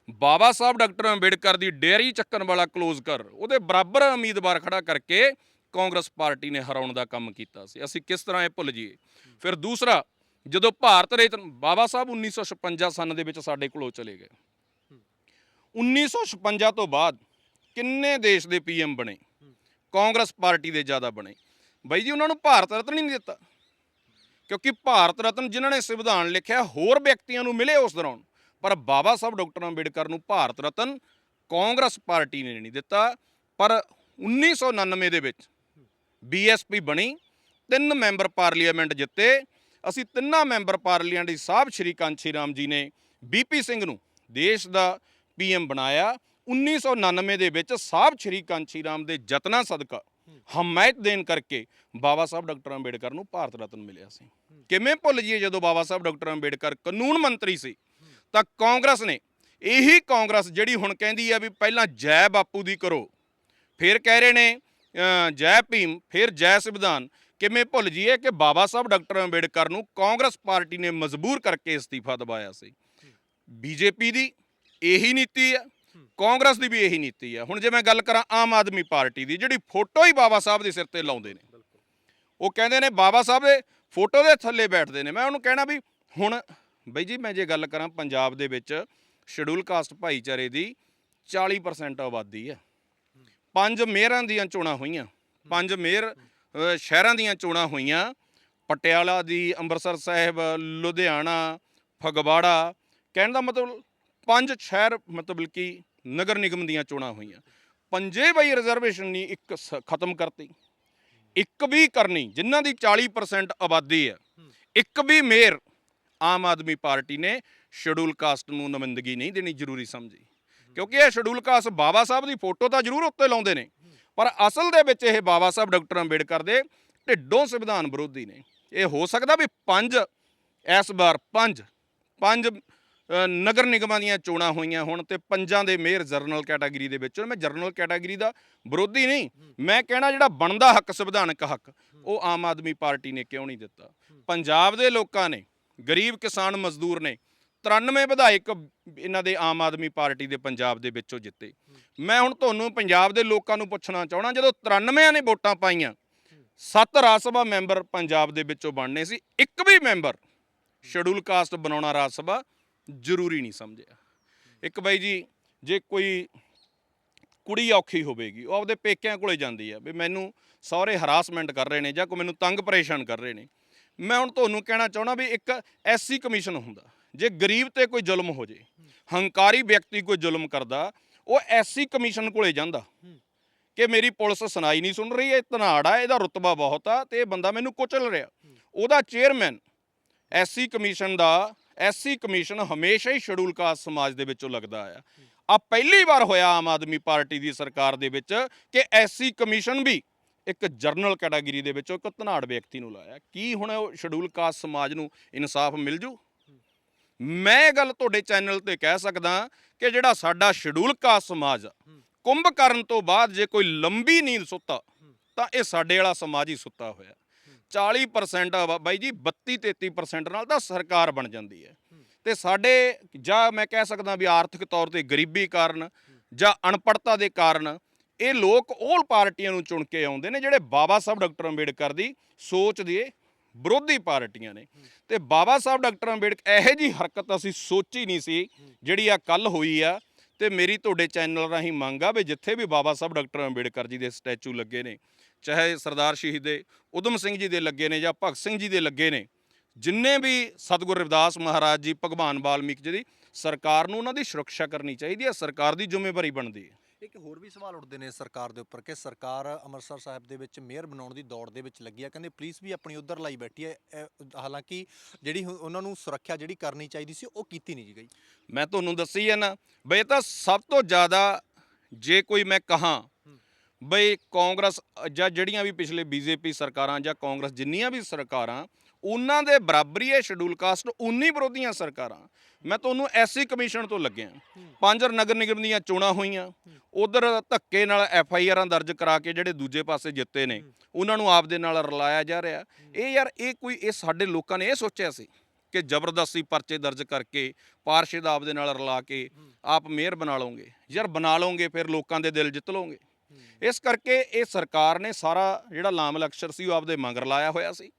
ਬਾਬਾ ਸਾਹਿਬ ਡਾਕਟਰ ਅੰਬੇਡਕਰ ਦੀ ਡੇਅਰੀ ਚੱਕਣ ਵਾਲਾ ਕਲੋਜ਼ ਕਰ, ਉਹਦੇ ਬਰਾਬਰ ਉਮੀਦਵਾਰ ਖੜਾ ਕਰਕੇ ਕਾਂਗਰਸ ਪਾਰਟੀ ਨੇ ਹਰਾਉਣ ਦਾ ਕੰਮ ਕੀਤਾ ਸੀ। ਅਸੀਂ ਕਿਸ ਤਰ੍ਹਾਂ ਇਹ ਭੁੱਲ ਜਾਈਏ? ਫਿਰ ਦੂਸਰਾ ਜਦੋਂ ਭਾਰਤ ਰਤਨ ਬਾਬਾ ਸਾਹਿਬ 1956 ਸਨ ਦੇ ਵਿੱਚ ਸਾਡੇ ਕੋਲੋਂ ਚਲੇ ਗਏ। 1956 ਤੋਂ ਬਾਅਦ ਕਿੰਨੇ ਦੇਸ਼ ਦੇ ਪੀਐਮ ਬਣੇ? ਕਾਂਗਰਸ ਪਾਰਟੀ ਦੇ ਜ਼ਿਆਦਾ ਬਣੇ। ਬਾਈ ਜੀ, ਉਹਨਾਂ ਨੂੰ ਭਾਰਤ ਰਤਨ ਹੀ ਨਹੀਂ ਦਿੱਤਾ। ਕਿਉਂਕਿ ਭਾਰਤ ਰਤਨ ਜਿਨ੍ਹਾਂ ਨੇ ਸੰਵਿਧਾਨ ਲਿਖਿਆ, ਹੋਰ ਵਿਅਕਤੀਆਂ ਨੂੰ ਮਿਲੇ ਉਸ ਦੌਰਾਨ। ਪਰ ਬਾਬਾ ਸਾਹਿਬ, ਡਾਕਟਰ ਅੰਬੇਡਕਰ ਨੂੰ ਭਾਰਤ ਰਤਨ ਕਾਂਗਰਸ ਪਾਰਟੀ ਨੇ ਨਹੀਂ ਦਿੱਤਾ। ਪਰ 1999 ਦੇ ਵਿੱਚ ਬੀਐਸਪੀ ਬਣੀ, ਤਿੰਨ ਮੈਂਬਰ ਪਾਰਲੀਮੈਂਟ ਜਿੱਤੇ। ਅਸੀਂ ਤਿੰਨਾਂ ਮੈਂਬਰ ਪਾਰਲੀਮੈਂਟ ਦੀ ਸਾਹਿਬ ਸ਼੍ਰੀ ਕਾਂਛੀ ਰਾਮ ਜੀ ਨੇ ਬੀਪੀ ਸਿੰਘ ਨੂੰ ਦੇਸ਼ ਦਾ ਪੀਐਮ ਬਣਾਇਆ। 1999 ਦੇ ਵਿੱਚ ਸਾਹਿਬ ਸ਼੍ਰੀ ਕਾਂਚੀ ਰਾਮ ਦੇ ਯਤਨਾਂ ਸਦਕਾ ਹਮਾਇਤ ਦੇਣ ਕਰਕੇ ਬਾਬਾ ਸਾਹਿਬ ਡਾਕਟਰ ਅੰਬੇਡਕਰ ਨੂੰ ਭਾਰਤ ਰਤਨ ਮਿਲਿਆ ਸੀ। ਕਿਵੇਂ ਭੁੱਲ ਜੀਏ ਜਦੋਂ ਬਾਬਾ ਸਾਹਿਬ ਡਾਕਟਰ ਅੰਬੇਡਕਰ ਕਾਨੂੰਨ ਮੰਤਰੀ ਸੀ, ਤਾਂ ਕਾਂਗਰਸ ਨੇ ਇਹੀ ਕਾਂਗਰਸ ਜਿਹੜੀ ਹੁਣ ਕਹਿੰਦੀ ਆ ਵੀ ਪਹਿਲਾਂ ਜੈ ਬਾਪੂ ਦੀ ਕਰੋ, ਫਿਰ ਕਹਿ ਰਹੇ ਨੇ ਜੈ ਭੀਮ, ਫਿਰ ਜੈ ਸੰਵਿਧਾਨ ਕਿਵੇਂ ਭੁੱਲ ਜਾਈਏ ਕਿ ਬਾਬਾ ਸਾਹਿਬ ਡਾਕਟਰ ਅੰਬੇਡਕਰ ਨੂੰ ਕਾਂਗਰਸ ਪਾਰਟੀ ਨੇ ਮਜਬੂਰ ਕਰਕੇ ਅਸਤੀਫਾ ਦਵਾਇਆ ਸੀ। ਬੀਜੇਪੀ ਦੀ ਇਹੀ ਨੀਤੀ ਹੈ, ਕਾਂਗਰਸ ਦੀ ਵੀ ਇਹੀ ਨੀਤੀ ਹੈ। ਹੁਣ ਜੇ ਮੈਂ ਗੱਲ ਕਰਾਂ ਆਮ ਆਦਮੀ ਪਾਰਟੀ ਦੀ, ਜਿਹੜੀ ਫੋਟੋ ਹੀ ਬਾਬਾ ਸਾਹਿਬ ਦੇ ਸਿਰ ਤੇ ਲਾਉਂਦੇ ਨੇ। ਉਹ ਕਹਿੰਦੇ ਨੇ ਬਾਬਾ ਸਾਹਿਬ ਦੇ ਫੋਟੋ ਦੇ ਥੱਲੇ ਬੈਠਦੇ ਨੇ। ਮੈਂ ਉਹਨੂੰ ਕਹਿਣਾ ਵੀ ਹੁਣ ਬਈ ਜੀ ਮੈਂ ਜੇ ਗੱਲ ਕਰਾਂ ਪੰਜਾਬ ਦੇ ਵਿੱਚ ਸ਼ਡਿਊਲ ਕਾਸਟ ਭਾਈਚਾਰੇ ਦੀ 40% ਆਬਾਦੀ ਹੈ। ਪੰਜ ਮੇਅਰਾਂ ਦੀਆਂ ਚੋਣਾਂ ਹੋਈਆਂ। ਪੰਜ ਮੇਅਰ ਸ਼ਹਿਰਾਂ ਦੀਆਂ ਚੋਣਾਂ ਹੋਈਆਂ। ਪਟਿਆਲਾ ਦੀ ਅੰਮ੍ਰਿਤਸਰ ਸਾਹਿਬ, ਲੁਧਿਆਣਾ, ਫਗਵਾੜਾ, ਕਹਿਣ ਦਾ ਮਤਲਬ ਪੰਜ ਸ਼ਹਿਰ ਮਤਲਬ ਕਿ ਨਗਰ ਨਿਗਮ ਦੀਆਂ ਚੋਣਾਂ ਹੋਈਆਂ। ਪੰਜੇ ਬਈ ਰਿਜ਼ਰਵੇਸ਼ਨ ਨਹੀਂ ਇੱਕ ਸ- ਖਤਮ ਕਰਤੀ। ਇੱਕ ਵੀ ਕਰਨੀ, ਜਿਨ੍ਹਾਂ ਦੀ 40% ਆਬਾਦੀ ਹੈ, ਇੱਕ ਵੀ ਮੇਅਰ ਆਮ ਆਦਮੀ ਪਾਰਟੀ ਨੇ ਸ਼ਡਿਊਲ ਕਾਸਟ ਨੂੰ ਨੁਮਾਇੰਦਗੀ ਨਹੀਂ ਦੇਣੀ ਜ਼ਰੂਰੀ ਸਮਝੀ। ਕਿਉਂਕਿ ਇਹ ਸ਼ਡਿਊਲ ਕਾਸਟ ਬਾਬਾ ਸਾਹਿਬ ਦੀ ਫੋਟੋ ਤਾਂ ਜ਼ਰੂਰ ਉੱਤੇ ਲਾਉਂਦੇ ਨੇ। ਪਰ ਅਸਲ ਦੇ ਵਿੱਚ ਇਹ ਬਾਬਾ ਸਾਹਿਬ ਡਾਕਟਰ ਅੰਬੇਡਕਰ ਦੇ ਢਿੱਡੋਂ ਸੰਵਿਧਾਨ ਵਿਰੋਧੀ ਨੇ। ਇਹ ਹੋ ਸਕਦਾ ਵੀ ਪੰਜ, ਇਸ ਵਾਰ ਪੰਜ ਪੰਜ ਨਗਰ ਨਿਗਮਾਂ ਦੀਆਂ ਚੋਣਾਂ ਹੋਈਆਂ ਹੁਣ ਤੇ ਪੰਜਾਂ ਦੇ ਮੇਅਰ ਜਰਨਲ ਕੈਟਾਗਰੀ ਦੇ ਵਿੱਚ ਮੈਂ ਜਰਨਲ ਕੈਟਾਗਰੀ ਦਾ ਵਿਰੋਧੀ ਨਹੀਂ, ਮੈਂ ਕਹਿਣਾ ਜਿਹੜਾ ਬਣਦਾ ਹੱਕ, ਸੰਵਿਧਾਨਕ ਹੱਕ, ਉਹ ਆਮ ਆਦਮੀ ਪਾਰਟੀ ਨੇ ਕਿਉਂ ਨਹੀਂ ਦਿੱਤਾ? ਪੰਜਾਬ ਦੇ ਲੋਕਾਂ ਨੇ, ਗਰੀਬ ਕਿਸਾਨ ਮਜ਼ਦੂਰ ਨੇ 93 ਵਿਧਾਇਕ ਇਹਨਾਂ ਦੇ ਆਮ ਆਦਮੀ ਪਾਰਟੀ ਦੇ ਪੰਜਾਬ ਦੇ ਵਿੱਚੋਂ ਜਿੱਤੇ। ਮੈਂ ਹੁਣ ਤੁਹਾਨੂੰ ਪੰਜਾਬ ਦੇ ਲੋਕਾਂ ਨੂੰ ਪੁੱਛਣਾ ਚਾਹਣਾ ਜਦੋਂ 93 ਨੇ ਵੋਟਾਂ ਪਾਈਆਂ, ਸੱਤ ਰਾਜ ਸਭਾ ਮੈਂਬਰ ਪੰਜਾਬ ਦੇ ਵਿੱਚੋਂ ਬਣਨੇ ਸੀ, ਇੱਕ ਵੀ ਮੈਂਬਰ ਸ਼ਡਿਊਲ ਕਾਸਟ ਬਣਾਉਣਾ ਰਾਜ ਸਭਾ ਜ਼ਰੂਰੀ ਨਹੀਂ ਸਮਝਿਆ। ਇੱਕ ਬਾਈ ਜੀ, ਜੇ ਕੋਈ ਕੁੜੀ ਔਖੀ ਹੋਵੇਗੀ, ਉਹ ਆਪਦੇ ਪੇਕਿਆਂ ਕੋਲੇ ਜਾਂਦੀ ਆ, ਵੀ ਮੈਨੂੰ ਸਹੁਰੇ ਹਰਾਸਮੈਂਟ ਕਰ ਰਹੇ ਨੇ ਜਾਂ ਕੋਈ ਮੈਨੂੰ ਤੰਗ ਪਰੇਸ਼ਾਨ ਕਰ ਰਹੇ ਨੇ, ਮੈਂ ਹੁਣ ਤੁਹਾਨੂੰ ਕਹਿਣਾ ਚਾਹਣਾ ਵੀ ਇੱਕ ਐਸਸੀ ਕਮਿਸ਼ਨ ਹੁੰਦਾ, ਜੇ ਗਰੀਬ ਤੇ ਕੋਈ ਜ਼ੁਲਮ ਹੋ ਜੇ, ਹੰਕਾਰੀ ਵਿਅਕਤੀ ਕੋਈ ਜ਼ੁਲਮ ਕਰਦਾ ਉਹ ਐਸਸੀ ਕਮਿਸ਼ਨ ਕੋਲੇ ਜਾਂਦਾ ਕਿ ਮੇਰੀ ਪੁਲਿਸ ਸੁਣਾਈ ਨਹੀਂ ਸੁਣ ਰਹੀ ਇਹ ਧਨਾੜ ਆ ਇਹਦਾ ਰੁਤਬਾ ਬਹੁਤ ਆ ਤੇ ਇਹ ਬੰਦਾ ਮੈਨੂੰ ਕੁਚਲ ਰਿਹਾ। ਉਹਦਾ ਚੇਅਰਮੈਨ ਐਸਸੀ ਕਮਿਸ਼ਨ ਦਾ ਐਸਸੀ ਕਮਿਸ਼ਨ ਹਮੇਸ਼ਾ ਹੀ ਸ਼ਡਿਊਲ ਕਾਸਟ ਸਮਾਜ ਦੇ ਵਿੱਚੋਂ ਲੱਗਦਾ ਆ ਆ ਪਹਿਲੀ ਵਾਰ ਹੋਇਆ ਆਮ ਆਦਮੀ ਪਾਰਟੀ ਦੀ ਸਰਕਾਰ ਦੇ ਵਿੱਚ ਕਿ ਐਸਸੀ ਕਮਿਸ਼ਨ ਵੀ ਇੱਕ ਜਰਨਲ ਕੈਟਾਗਰੀ ਦੇ ਵਿੱਚੋਂ ਇੱਕ ਧਨਾੜ ਵਿਅਕਤੀ ਨੂੰ ਲਾਇਆ। ਕੀ ਹੁਣ ਉਹ ਸ਼ਡਿਊਲ ਕਾਸਟ ਸਮਾਜ ਨੂੰ ਇਨਸਾਫ ਮਿਲ ਜੂ? ਮੈਂ ਇਹ ਗੱਲ ਤੁਹਾਡੇ ਚੈਨਲ ਤੇ ਕਹਿ ਸਕਦਾ ਕਿ ਜਿਹੜਾ ਸਾਡਾ ਸ਼ਡਿਊਲ ਕਾਸਟ ਸਮਾਜ ਆ ਕੁੰਭ ਕਰਨ ਤੋਂ ਬਾਅਦ ਜੇ ਕੋਈ ਲੰਬੀ ਨੀਂਦ ਸੁੱਤਾ ਤਾਂ ਇਹ ਸਾਡੇ ਵਾਲਾ ਸਮਾਜ ਹੀ ਸੁੱਤਾ ਹੋਇਆ। 40% ਆ ਬਾਈ ਜੀ 32 33% ਨਾਲ ਤਾਂ ਸਰਕਾਰ ਬਣ ਜਾਂਦੀ ਹੈ। ਤੇ ਸਾਡੇ ਜਾਂ ਮੈਂ ਕਹਿ ਸਕਦਾ ਵੀ ਆਰਥਿਕ ਤੌਰ ਤੇ ਗਰੀਬੀ ਕਾਰਨ ਜਾਂ ਅਨਪੜਤਾ ਦੇ ਕਾਰਨ ਇਹ ਲੋਕ ਉਹ ਪਾਰਟੀਆਂ ਨੂੰ ਚੁਣ ਕੇ ਆਉਂਦੇ ਨੇ ਜਿਹੜੇ ਬਾਬਾ ਸਾਹਿਬ ਡਾਕਟਰ ਅੰਬੇਡਕਰ ਦੀ ਸੋਚ ਦੇ ਵਿਰੋਧੀ ਪਾਰਟੀਆਂ ਨੇ। ਤੇ ਬਾਬਾ ਸਾਹਿਬ ਡਾਕਟਰ ਅੰਬੇਡਕਰ, ਇਹੋ ਜੀ ਹਰਕਤ ਅਸੀਂ ਸੋਚੀ ਨਹੀਂ ਸੀ, ਜਿਹੜੀ ਆ ਕੱਲ ਹੋਈ ਆ। ਤੇ ਮੇਰੀ ਤੁਹਾਡੇ ਚੈਨਲ ਰਾਹੀਂ ਮੰਗ ਆ ਵੀ ਜਿੱਥੇ ਵੀ ਬਾਬਾ ਸਾਹਿਬ ਡਾਕਟਰ ਅੰਬੇਡਕਰ ਜੀ ਦੇ ਸਟੈਚੂ ਲੱਗੇ ਨੇ, ਚਾਹੇ ਸਰਦਾਰ ਸ਼ਹੀਦ ਦੇ ਉਦਮ ਸਿੰਘ ਜੀ ਦੇ ਲੱਗੇ ਨੇ ਜਾਂ ਭਗਤ ਸਿੰਘ ਜੀ ਦੇ ਲੱਗੇ ਨੇ, ਜਿੰਨੇ ਵੀ ਸਤਿਗੁਰ ਰਵਿਦਾਸ ਮਹਾਰਾਜ ਜੀ, ਭਗਵਾਨ ਵਾਲਮੀਕ ਜੀ ਦੀ ਸਰਕਾਰ ਨੂੰ ਉਹਨਾਂ ਦੀ ਸੁਰੱਖਿਆ ਕਰਨੀ ਚਾਹੀਦੀ ਹੈ ਸਰਕਾਰ ਦੀ ਜ਼ਿੰਮੇਵਾਰੀ ਬਣਦੀ ਹੈ ਇੱਕ ਹੋਰ ਵੀ ਸਵਾਲ ਉੱਠਦੇ ਨੇ ਸਰਕਾਰ ਦੇ ਉੱਪਰ ਕਿ ਸਰਕਾਰ ਅੰਮ੍ਰਿਤਸਰ ਸਾਹਿਬ ਦੇ ਵਿੱਚ ਮੇਅਰ ਬਣਾਉਣ ਦੀ ਦੌੜ ਦੇ ਵਿੱਚ ਲੱਗੀ ਆ ਕਹਿੰਦੇ ਪੁਲਿਸ ਵੀ ਆਪਣੀ ਉਧਰ ਲਾਈ ਬੈਠੀ ਹੈ। ਇਹ- ਹਾਲਾਂਕਿ ਜਿਹੜੀ ਹੁਣ ਉਹਨਾਂ ਨੂੰ ਸੁਰੱਖਿਆ ਜਿਹੜੀ ਕਰਨੀ ਚਾਹੀਦੀ ਸੀ, ਉਹ ਕੀਤੀ ਨਹੀਂ ਜੀ ਗਈ। ਮੈਂ ਤੁਹਾਨੂੰ ਦੱਸੀ ਹੈ ਨਾ, ਬਈ ਇਹ ਤਾਂ ਸਭ ਤੋਂ ਜ਼ਿਆਦਾ ਜੇ ਕੋਈ ਮੈਂ ਕਹਾਂ, ਬਈ ਕਾਂਗਰਸ ਜਾਂ ਜਿਹੜੀਆਂ ਵੀ ਪਿਛਲੇ ਬੀਜੇਪੀ ਸਰਕਾਰਾਂ ਜਾਂ ਕਾਂਗਰਸ ਜਿੰਨੀਆਂ ਵੀ ਸਰਕਾਰਾਂ ਉਹਨਾਂ ਦੇ ਬਰਾਬਰੀ ਹੈ ਸ਼ਡਿਊਲ ਕਾਸਟ ਉਨੀ ਵਿਰੋਧੀਆਂ ਸਰਕਾਰਾਂ। ਮੈਂ ਤੁਹਾਨੂੰ ਐਸਸੀ ਕਮਿਸ਼ਨ ਤੋਂ ਲੱਗਿਆ ਪੰਜ ਨਗਰ ਨਿਗਮ ਦੀਆਂ ਚੋਣਾਂ ਹੋਈਆਂ। ਉਧਰ ਧੱਕੇ ਨਾਲ ਐਫ ਆਈ ਆਰਾਂ ਦਰਜ ਕਰਾ ਕੇ ਜਿਹੜੇ ਦੂਜੇ ਪਾਸੇ ਜਿੱਤੇ ਨੇ, ਉਹਨਾਂ ਨੂੰ ਆਪਦੇ ਨਾਲ ਰਲਾਇਆ ਜਾ ਰਿਹਾ। ਇਹ ਯਾਰ, ਇਹ ਕੋਈ, ਇਹ ਸਾਡੇ ਲੋਕਾਂ ਨੇ ਇਹ ਸੋਚਿਆ ਸੀ ਕਿ ਜ਼ਬਰਦਸਤੀ ਪਰਚੇ ਦਰਜ ਕਰਕੇ ਪਾਰਸ਼ਦ ਆਪਦੇ ਨਾਲ ਰਲਾ ਕੇ ਆਪ ਮੇਅਰ ਬਣਾ ਲਓਗੇ। ਯਾਰ, ਬਣਾ ਲਓਗੇ, ਫਿਰ ਲੋਕਾਂ ਦੇ ਦਿਲ ਜਿੱਤ ਲਓਗੇ। ਇਸ ਕਰਕੇ ਇਹ ਸਰਕਾਰ ਨੇ ਸਾਰਾ ਜਿਹੜਾ ਲਾਮ ਲਕਸ਼ਰ ਸੀ ਉਹ ਆਪਦੇ ਮੰਗਰ ਲਾਇਆ ਹੋਇਆ ਸੀ।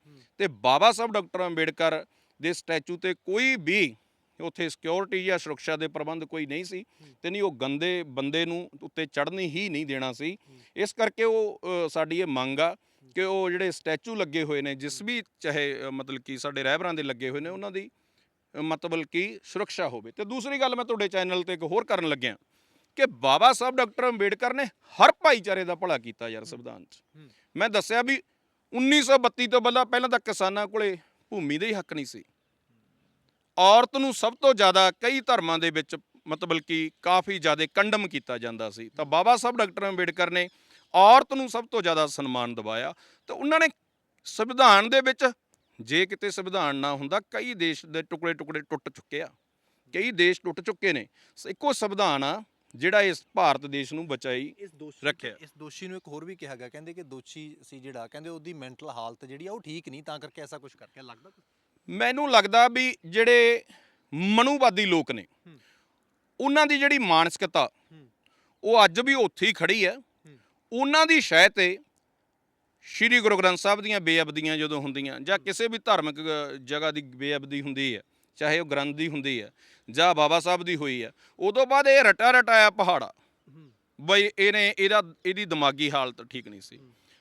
ਤੇ ਬਾਬਾ ਸਾਹਿਬ ਡਾਕਟਰ ਅੰਬੇਡਕਰ ਦੇ ਸਟੈਚੂ ਤੇ ਕੋਈ ਵੀ ਉੱਥੇ ਸਿਕਿਉਰਿਟੀ ਜਾਂ ਸੁਰੱਖਿਆ ਦੇ ਪ੍ਰਬੰਧ ਕੋਈ ਨਹੀਂ ਸੀ ਤੇ ਨਹੀਂ ਉਹ ਗੰਦੇ ਬੰਦੇ ਨੂੰ ਉੱਤੇ ਚੜ੍ਹਨੀ ਹੀ ਨਹੀਂ ਦੇਣਾ ਸੀ। ਇਸ ਕਰਕੇ ਉਹ ਸਾਡੀ ਇਹ ਮੰਗ ਆ ਕਿ ਉਹ ਜਿਹੜੇ ਸਟੈਚੂ ਲੱਗੇ ਹੋਏ ਨੇ ਜਿਸ ਵੀ ਚਾਹੇ ਮਤਲਬ ਕਿ ਸਾਡੇ ਰਹਿਬਰਾਂ ਦੇ ਲੱਗੇ ਹੋਏ ਨੇ ਉਹਨਾਂ ਦੀ ਮਤਲਬ ਕਿ ਸੁਰੱਖਿਆ ਹੋਵੇ। ਤੇ ਦੂਸਰੀ ਗੱਲ ਮੈਂ ਤੁਹਾਡੇ ਚੈਨਲ ਤੇ ਇੱਕ ਹੋਰ ਕਰਨ ਲੱਗਿਆ। ਕਿ ਬਾਬਾ ਸਾਹਿਬ ਡਾਕਟਰ ਅੰਬੇਡਕਰ ਨੇ ਹਰ ਭਾਈਚਾਰੇ ਦਾ ਭਲਾ ਕੀਤਾ ਯਾਰ ਸੰਵਿਧਾਨ 'ਚ। ਮੈਂ ਦੱਸਿਆ ਵੀ 1932 ਤੋਂ ਪਹਿਲਾਂ ਪਹਿਲਾਂ ਤਾਂ ਕਿਸਾਨਾਂ ਕੋਲੇ ਭੂਮੀ ਦੇ ਹੀ ਹੱਕ ਨਹੀਂ ਸੀ। ਔਰਤ ਨੂੰ ਸਭ ਤੋਂ ਜ਼ਿਆਦਾ ਕਈ ਧਰਮਾਂ ਦੇ ਵਿੱਚ ਮਤਲਬ ਕਿ ਕਾਫੀ ਜ਼ਿਆਦਾ ਕੰਡਮ ਕੀਤਾ ਜਾਂਦਾ ਸੀ। ਤਾਂ ਬਾਬਾ ਸਾਹਿਬ ਡਾਕਟਰ ਅੰਬੇਡਕਰ ਨੇ ਔਰਤ ਨੂੰ ਸਭ ਤੋਂ ਜ਼ਿਆਦਾ ਸਨਮਾਨ ਦਿਵਾਇਆ। ਤੇ ਉਹਨਾਂ ਨੇ ਸੰਵਿਧਾਨ ਦੇ ਵਿੱਚ ਜੇ ਕਿਤੇ ਸੰਵਿਧਾਨ ਨਾ ਹੁੰਦਾ ਕਈ ਦੇਸ਼ ਦੇ ਟੁਕੜੇ ਟੁਕੜੇ ਟੁੱਟ ਚੁੱਕੇ ਆ। ਕਈ ਦੇਸ਼ ਟੁੱਟ ਚੁੱਕੇ ਨੇ। ਇੱਕੋ ਸੰਵਿਧਾਨ ਆ ਜਿਹੜਾ ਇਸ ਭਾਰਤ ਦੇਸ਼ ਨੂੰ ਬਚਾਈ ਇਸ ਦੋਸ਼ੀ ਰੱਖਿਆ। ਇਸ ਦੋਸ਼ੀ ਨੂੰ ਇੱਕ ਹੋਰ ਵੀ ਕਿਹਾ ਗਿਆ ਕਹਿੰਦੇ ਕਿ ਦੋਸ਼ੀ ਸੀ ਜਿਹੜਾ ਕਹਿੰਦੇ ਉਹਦੀ ਮੈਂਟਲ ਹਾਲਤ ਜਿਹੜੀ ਆ ਉਹ ਠੀਕ ਨਹੀਂ ਤਾਂ ਕਰਕੇ ਐਸਾ ਕੁਝ ਕਰ ਗਿਆ ਲੱਗਦਾ? ਮੈਨੂੰ ਲੱਗਦਾ ਵੀ ਜਿਹੜੇ ਮਨੂਵਾਦੀ ਲੋਕ ਨੇ। ਉਹਨਾਂ ਦੀ ਜਿਹੜੀ ਮਾਨਸਿਕਤਾ। ਉਹ ਅੱਜ ਵੀ ਉੱਥੇ ਹੀ ਖੜੀ ਹੈ ਉਹਨਾਂ ਦੀ ਸ਼ਹਿ ਤੇ ਸ਼੍ਰੀ ਗੁਰੂ ਗ੍ਰੰਥ ਸਾਹਿਬ ਦੀਆਂ ਬੇਅਬਦੀਆਂ ਜਦੋਂ ਹੁੰਦੀਆਂ ਜਾਂ ਕਿਸੇ ਵੀ ਧਾਰਮਿਕ ਜਗ੍ਹਾ ਦੀ ਬੇਅਬਦੀ ਹੁੰਦੀ ਹੈ ਚਾਹੇ ਉਹ ਗ੍ਰੰਥ ਦੀ ਹੁੰਦੀ ਹੈ ਜਾਂ ਬਾਬਾ ਸਾਹਿਬ ਦੀ ਹੋਈ ਹੈ ਉਦੋਂ ਬਾਅਦ ਇਹ ਰਟਾ ਰਟਾਇਆ ਪਹਾੜਾ। ਬਈ ਇਹਨੇ ਇਹਦਾ ਇਹਦੀ ਦਿਮਾਗੀ ਹਾਲਤ ਠੀਕ ਨਹੀਂ ਸੀ।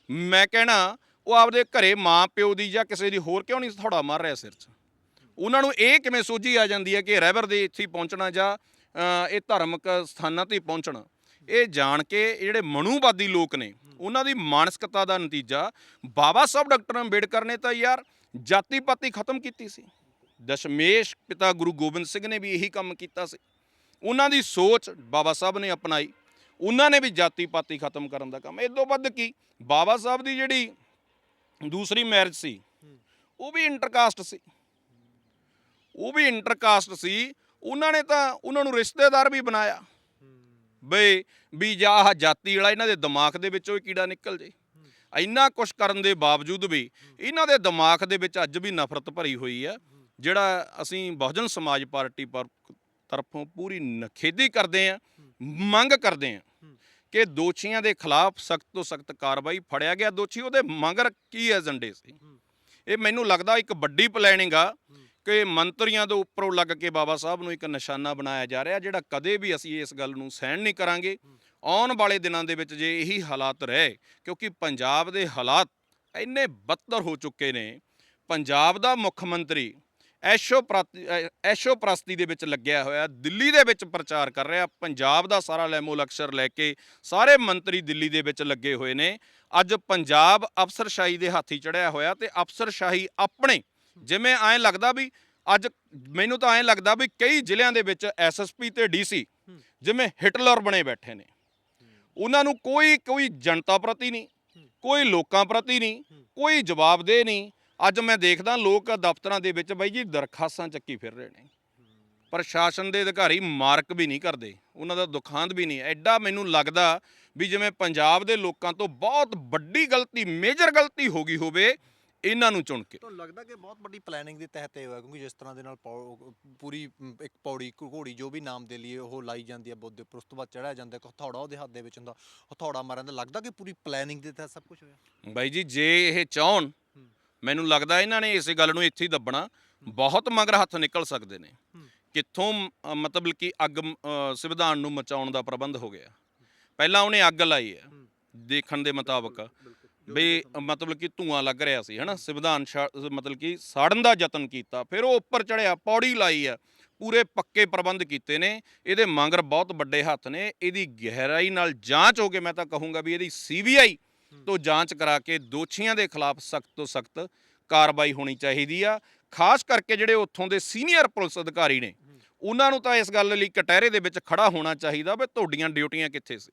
ਮੈਂ ਕਹਿਣਾ, ਉਹ ਆਪਦੇ ਘਰੇ ਮਾਂ, ਪਿਓ ਦੀ ਜਾਂ ਕਿਸੇ ਦੀ ਹੋਰ ਕਿਉਂ ਨਹੀਂ ਥੋੜਾ ਮਾਰ ਰਿਹਾ ਸਿਰ 'ਚ? ਉਹਨਾਂ ਨੂੰ ਇਹ ਕਿਵੇਂ ਸੋਝੀ ਆ ਜਾਂਦੀ ਹੈ ਕਿ ਰਹਿਬਰ ਦੇ ਇੱਥੇ ਪਹੁੰਚਣਾ ਜਾਂ ਇਹ ਧਾਰਮਿਕ ਸਥਾਨਾਂ ਤੇ ਪਹੁੰਚਣਾ? ਇਹ ਜਾਣ ਕੇ ਜਿਹੜੇ ਮਨੂਵਾਦੀ ਲੋਕ ਨੇ, ਉਹਨਾਂ ਦੀ ਮਾਨਸਿਕਤਾ ਦਾ ਨਤੀਜਾ ਬਾਬਾ ਸਾਹਿਬ, ਡਾਕਟਰ ਅੰਬੇਡਕਰ ਨੇ ਤਾਂ ਯਾਰ ਜਾਤੀ ਪਾਤੀ ਖਤਮ ਕੀਤੀ ਸੀ। ਦਸ਼ਮੇਸ਼ ਪਿਤਾ ਗੁਰੂ ਗੋਬਿੰਦ ਸਿੰਘ ਨੇ ਵੀ ਇਹੀ ਕੰਮ ਕੀਤਾ ਸੀ। ਉਹਨਾਂ ਦੀ ਸੋਚ ਬਾਬਾ ਸਾਹਿਬ ਨੇ ਅਪਣਾਈ। ਉਹਨਾਂ ਨੇ ਵੀ ਜਾਤੀ ਪਾਤੀ ਖਤਮ ਕਰਨ ਦਾ ਕੰਮ। ਇਹ ਤੋਂ ਵੱਧ ਕੀ? ਬਾਬਾ ਸਾਹਿਬ ਦੀ ਜਿਹੜੀ ਦੂਸਰੀ ਮੈਰਿਜ ਸੀ, ਉਹ ਵੀ ਇੰਟਰਕਾਸਟ ਸੀ। ਉਹ ਵੀ ਇੰਟਰਕਾਸਟ ਸੀ। ਉਹਨਾਂ ਨੇ ਤਾਂ ਉਹਨਾਂ ਨੂੰ ਰਿਸ਼ਤੇਦਾਰ ਵੀ ਬਣਾਇਆ। ਬਈ ਵੀ ਜਾਂ ਆਹ ਜਾਤੀ ਵਾਲਾ, ਇਹਨਾਂ ਦੇ ਦਿਮਾਗ ਦੇ ਵਿੱਚੋਂ ਹੀ ਕੀੜਾ ਨਿਕਲ ਜੇ। ਇੰਨਾ ਕੁਛ ਕਰਨ ਦੇ ਬਾਵਜੂਦ ਵੀ, ਇਹਨਾਂ ਦੇ ਦਿਮਾਗ ਦੇ ਵਿੱਚ ਅੱਜ ਵੀ ਨਫ਼ਰਤ ਭਰੀ ਹੋਈ ਆ। ਜਿਹੜਾ ਅਸੀਂ ਬਹੁਜਨ ਸਮਾਜ ਪਾਰਟੀ ਪਰ ਤਰਫੋਂ ਪੂਰੀ ਨਖੇਦੀ ਕਰਦੇ ਆ ਮੰਗ ਕਰਦੇ ਆ ਕਿ ਦੋਸ਼ੀਆਂ ਦੇ ਖਿਲਾਫ ਸਖਤ ਤੋਂ ਸਖਤ ਕਾਰਵਾਈ ਫੜਿਆ ਗਿਆ। ਦੋਸ਼ੀ ਉਹਦੇ ਮੰਗਰ ਕੀ ਏਜੰਡੇ ਸੀ? ਇਹ ਮੈਨੂੰ ਲੱਗਦਾ ਇੱਕ ਵੱਡੀ ਪਲੈਨਿੰਗ ਆ ਕਿ ਮੰਤਰੀਆਂ ਦੇ ਉੱਪਰੋਂ ਲੱਗ ਕੇ ਬਾਬਾ ਸਾਹਿਬ ਨੂੰ ਇੱਕ ਨਿਸ਼ਾਨਾ ਬਣਾਇਆ ਜਾ ਰਿਹਾ ਜਿਹੜਾ ਕਦੇ ਵੀ ਅਸੀਂ ਇਸ ਗੱਲ ਨੂੰ ਸਹਿਣ ਨਹੀਂ ਕਰਾਂਗੇ। ਆਉਣ ਵਾਲੇ ਦਿਨਾਂ ਦੇ ਵਿੱਚ ਜੇ ਇਹੀ ਹਾਲਾਤ ਰਹੇ ਕਿਉਂਕਿ ਪੰਜਾਬ ਦੇ ਹਾਲਾਤ ਇੰਨੇ ਬੱਤਰ ਹੋ ਚੁੱਕੇ ਨੇ ਪੰਜਾਬ ਦਾ ਮੁੱਖ ਮੰਤਰੀ ਐਸ਼ੋ ਐਸ਼ੋ ਪ੍ਰਸਤੀ ਦੇ ਵਿੱਚ ਲੱਗਿਆ ਹੋਇਆ ਦਿੱਲੀ ਦੇ ਵਿੱਚ ਪ੍ਰਚਾਰ ਕਰ ਰਿਹਾ ਪੰਜਾਬ ਦਾ ਸਾਰਾ ਲੈਮੋ ਲਕਸ਼ਰ ਲੈ ਕੇ ਸਾਰੇ ਮੰਤਰੀ ਦਿੱਲੀ ਦੇ ਵਿੱਚ ਲੱਗੇ ਹੋਏ ਨੇ। ਅੱਜ ਪੰਜਾਬ ਅਫਸਰਸ਼ਾਹੀ ਦੇ ਹੱਥੀ ਚੜਿਆ ਹੋਇਆ ਤੇ ਅਫਸਰਸ਼ਾਹੀ ਆਪਣੇ ਜਿਵੇਂ ਐਂ ਲੱਗਦਾ ਵੀ ਅੱਜ ਮੈਨੂੰ ਤਾਂ ਐਂ ਲੱਗਦਾ ਵੀ ਕਈ ਜ਼ਿਲ੍ਹਿਆਂ ਦੇ ਵਿੱਚ ਐਸਐਸਪੀ ਤੇ ਡੀਸੀ ਜਿਵੇਂ ਹਿਟਲਰ ਬਣੇ ਬੈਠੇ ਨੇ। ਉਹਨਾਂ ਨੂੰ ਕੋਈ ਕੋਈ ਜਨਤਾ ਪ੍ਰਤੀ ਨਹੀਂ ਕੋਈ ਲੋਕਾਂ ਪ੍ਰਤੀ ਨਹੀਂ ਕੋਈ ਜਵਾਬਦੇਹ ਨਹੀਂ ਅੱਜ ਮੈਂ ਦੇਖਦਾ ਲੋਕ ਦਫ਼ਤਰਾਂ ਦੇ ਵਿੱਚ ਬਾਈ ਜੀ ਦਰਖਾਸਤਾਂ ਚੱਕੀ ਫਿਰ ਰਹੇ ਨੇ। ਪ੍ਰਸ਼ਾਸਨ ਦੇ ਅਧਿਕਾਰੀ ਮਾਰਕ ਵੀ ਨਹੀਂ ਕਰਦੇ ਉਹਨਾਂ ਦਾ ਦੁਖਾਂਤ ਵੀ ਨਹੀਂ। ਐਡਾ ਮੈਨੂੰ ਲੱਗਦਾ ਵੀ ਜਿਵੇਂ ਪੰਜਾਬ ਦੇ ਲੋਕਾਂ ਤੋਂ ਬਹੁਤ ਵੱਡੀ ਗਲਤੀ ਮੇਜਰ ਗਲਤੀ ਹੋ ਗਈ ਹੋਵੇ ਇਹਨਾਂ ਨੂੰ ਚੁਣ ਕੇ। ਤੁਹਾਨੂੰ ਲੱਗਦਾ ਕਿ ਬਹੁਤ ਵੱਡੀ ਪਲੈਨਿੰਗ ਦੇ ਤਹਿਤ ਇਹ ਹੋਇਆ? ਕਿਉਂਕਿ ਜਿਸ ਤਰ੍ਹਾਂ ਦੇ ਨਾਲ ਪੂਰੀ ਇੱਕ ਪੌੜੀ ਘੋੜੀ ਜੋ ਵੀ ਨਾਮ ਦੇ ਲਈ ਉਹ ਲਾਈ ਜਾਂਦੀ ਹੈ ਬੁੱਧ ਦੇ ਉਸ ਤੋਂ ਬਾਅਦ ਚੜਿਆ ਜਾਂਦਾ ਹਥੌੜਾ ਉਹਦੇ ਹੱਥ ਦੇ ਵਿੱਚ ਹੁੰਦਾ ਹਥੌੜਾ ਮਾਰਨ ਦਾ। ਲੱਗਦਾ ਕਿ ਪੂਰੀ ਪਲੈਨਿੰਗ ਦੇ ਤਹਿਤ ਸਭ ਕੁਝ ਹੋਇਆ? ਬਾਈ ਜੀ ਜੇ ਇਹ ਚਾਹਣ ਮੈਨੂੰ ਲੱਗਦਾ ਇਹਨਾਂ ਨੇ ਇਸੇ ਗੱਲ ਨੂੰ ਇੱਥੇ ਹੀ ਦੱਬਣਾ। ਬਹੁਤ ਮਗਰ ਹੱਥ ਨਿਕਲ ਸਕਦੇ ਨੇ। ਕਿੱਥੋਂ ਅ, ਮਤਲਬ ਕਿ ਅੱਗ ਅ, ਸੰਵਿਧਾਨ ਨੂੰ ਮਚਾਉਣ ਦਾ ਪ੍ਰਬੰਧ ਹੋ ਗਿਆ। ਪਹਿਲਾਂ ਉਹਨੇ ਅੱਗ ਲਾਈ ਹੈ ਦੇਖਣ ਦੇ ਮੁਤਾਬਕ। ਵੀ ਮਤਲਬ ਕਿ ਧੂਆਂ ਲੱਗ ਰਿਹਾ ਸੀ ਹਨਾ? ਸੰਵਿਧਾਨ ਸ਼ਾ- ਮਤਲਬ ਕਿ ਸਾੜਨ ਦਾ ਯਤਨ ਕੀਤਾ ਫਿਰ ਉਹ ਉੱਪਰ ਚੜਿਆ ਪੌੜੀ ਲਾਈ ਆ ਪੂਰੇ ਪੱਕੇ ਪ੍ਰਬੰਧ ਕੀਤੇ ਨੇ। ਇਹਦੇ ਮੰਗਰ ਬਹੁਤ ਵੱਡੇ ਹੱਥ ਨੇ। ਇਹਦੀ ਗਹਿਰਾਈ ਨਾਲ ਜਾਂਚ ਹੋ ਕੇ ਮੈਂ ਤਾਂ ਕਹੂੰਗਾ ਵੀ ਇਹਦੀ ਸੀਬੀਆਈ ਤੋਂ ਜਾਂਚ ਕਰਾ ਕੇ ਦੋਸ਼ੀਆਂ ਦੇ ਖਿਲਾਫ ਸਖਤ ਤੋਂ ਸਖਤ ਕਾਰਵਾਈ ਹੋਣੀ ਚਾਹੀਦੀ ਆ। ਖਾਸ ਕਰਕੇ ਜਿਹੜੇ ਉੱਥੋਂ ਦੇ ਸੀਨੀਅਰ ਪੁਲਿਸ ਅਧਿਕਾਰੀ ਨੇ, ਉਹਨਾਂ ਨੂੰ ਤਾਂ ਇਸ ਗੱਲ ਲਈ ਕਟਹਿਰੇ ਦੇ ਵਿੱਚ ਖੜਾ ਹੋਣਾ ਚਾਹੀਦਾ ਵੀ ਤੁਹਾਡੀਆਂ ਡਿਊਟੀਆਂ ਕਿੱਥੇ ਸੀ?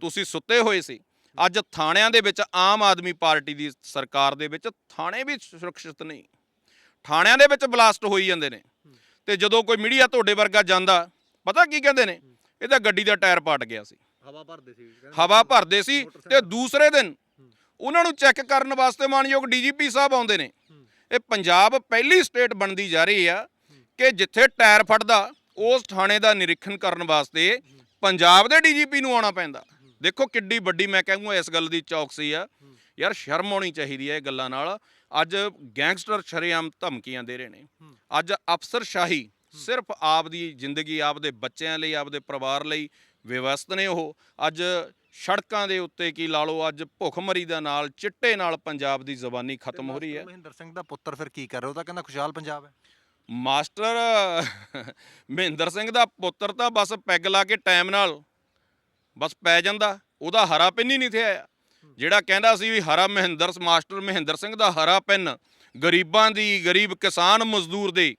ਤੁਸੀਂ ਸੁੱਤੇ ਹੋਏ ਸੀ। ਅੱਜ ਥਾਣਿਆਂ ਦੇ ਵਿੱਚ ਆਮ ਆਦਮੀ ਪਾਰਟੀ ਦੀ ਸਰਕਾਰ ਦੇ ਵਿੱਚ ਥਾਣੇ ਵੀ ਸੁਰੱਖਿਅਤ ਨਹੀਂ। ਥਾਣਿਆਂ ਦੇ ਵਿੱਚ ਬਲਾਸਟ ਹੋਈ ਜਾਂਦੇ ਨੇ। ਤੇ ਜਦੋਂ ਕੋਈ ਮੀਡੀਆ ਤੁਹਾਡੇ ਵਰਗਾ ਜਾਂਦਾ, ਪਤਾ ਕੀ ਕਹਿੰਦੇ ਨੇ? ਇਹਦਾ ਗੱਡੀ ਦਾ ਟਾਇਰ ਪਾਟ ਗਿਆ ਸੀ। ਹਵਾ ਭਰਦੇ ਸੀ ਹਵਾ ਭਰਦੇ ਸੀ ਤੇ ਦੂਸਰੇ ਦਿਨ ਉਹਨਾਂ ਨੂੰ ਚੈੱਕ ਕਰਨ ਵਾਸਤੇ ਮਾਨਯੋਗ ਡੀਜੀਪੀ ਸਾਹਿਬ ਆਉਂਦੇ ਨੇ। ਇਹ ਪੰਜਾਬ ਪਹਿਲੀ ਸਟੇਟ ਬਣਦੀ ਜਾ ਰਹੀ ਆ ਕਿ ਜਿੱਥੇ ਟਾਇਰ ਫਟਦਾ ਉਸ ਥਾਣੇ ਦਾ ਨਿਰੀਖਣ ਕਰਨ ਵਾਸਤੇ ਪੰਜਾਬ ਦੇ ਡੀਜੀਪੀ ਨੂੰ ਆਉਣਾ ਪੈਂਦਾ। ਦੇਖੋ ਕਿੱਡੀ ਵੱਡੀ ਮੈਂ ਕਹਾਂਗਾ ਇਸ ਗੱਲ ਦੀ ਚੌਕਸੀ ਆ। ਯਾਰ ਸ਼ਰਮ ਆਉਣੀ ਚਾਹੀਦੀ ਹੈ ਇਹ ਗੱਲਾਂ ਨਾਲ। ਅੱਜ ਗੈਂਗਸਟਰ ਸ਼ਰੇਆਮ ਧਮਕੀਆਂ ਦੇ ਰਹੇ ਨੇ। ਅੱਜ ਅਫਸਰਸ਼ਾਹੀ ਸਿਰਫ ਆਪ ਦੀ ਜ਼ਿੰਦਗੀ ਆਪ ਦੇ ਬੱਚਿਆਂ ਲਈ ਆਪ ਦੇ ਪਰਿਵਾਰ ਲਈ ਵਿਵਸਥ ਨੇ ਉਹ। ਅੱਜ ਸੜਕਾਂ ਦੇ ਉੱਤੇ ਕੀ ਲਾ ਲਓ ਅੱਜ ਭੁੱਖਮਰੀ ਦਾ ਨਾਲ ਚਿੱਟੇ ਨਾਲ ਪੰਜਾਬ ਦੀ ਜ਼ਬਾਨੀ ਖਤਮ ਹੋ ਰਹੀ ਹੈ। ਮਹਿੰਦਰ ਸਿੰਘ ਦਾ ਪੁੱਤਰ ਫਿਰ ਕੀ ਕਰ ਰਿਹਾ? ਉਹ ਤਾਂ ਕਹਿੰਦਾ ਖੁਸ਼ਹਾਲ ਪੰਜਾਬ ਹੈ। ਮਾਸਟਰ ਮਹਿੰਦਰ ਸਿੰਘ ਦਾ ਪੁੱਤਰ ਤਾਂ ਬਸ ਪੈਗ ਲਾ ਕੇ ਟਾਈਮ ਨਾਲ ਬਸ ਪੈ ਜਾਂਦਾ। ਉਹਦਾ ਹਰਾ ਪੈਨ ਹੀ ਨਹੀਂ ਥੇ ਆਇਆ ਜਿਹੜਾ ਕਹਿੰਦਾ ਸੀ ਵੀ ਹਰਾ ਮਹਿੰਦਰ ਮਾਸਟਰ ਮਹਿੰਦਰ ਸਿੰਘ ਦਾ ਹਰਾ ਪੈਨ ਗਰੀਬਾਂ ਦੀ ਗਰੀਬ ਕਿਸਾਨ ਮਜ਼ਦੂਰ ਦੇ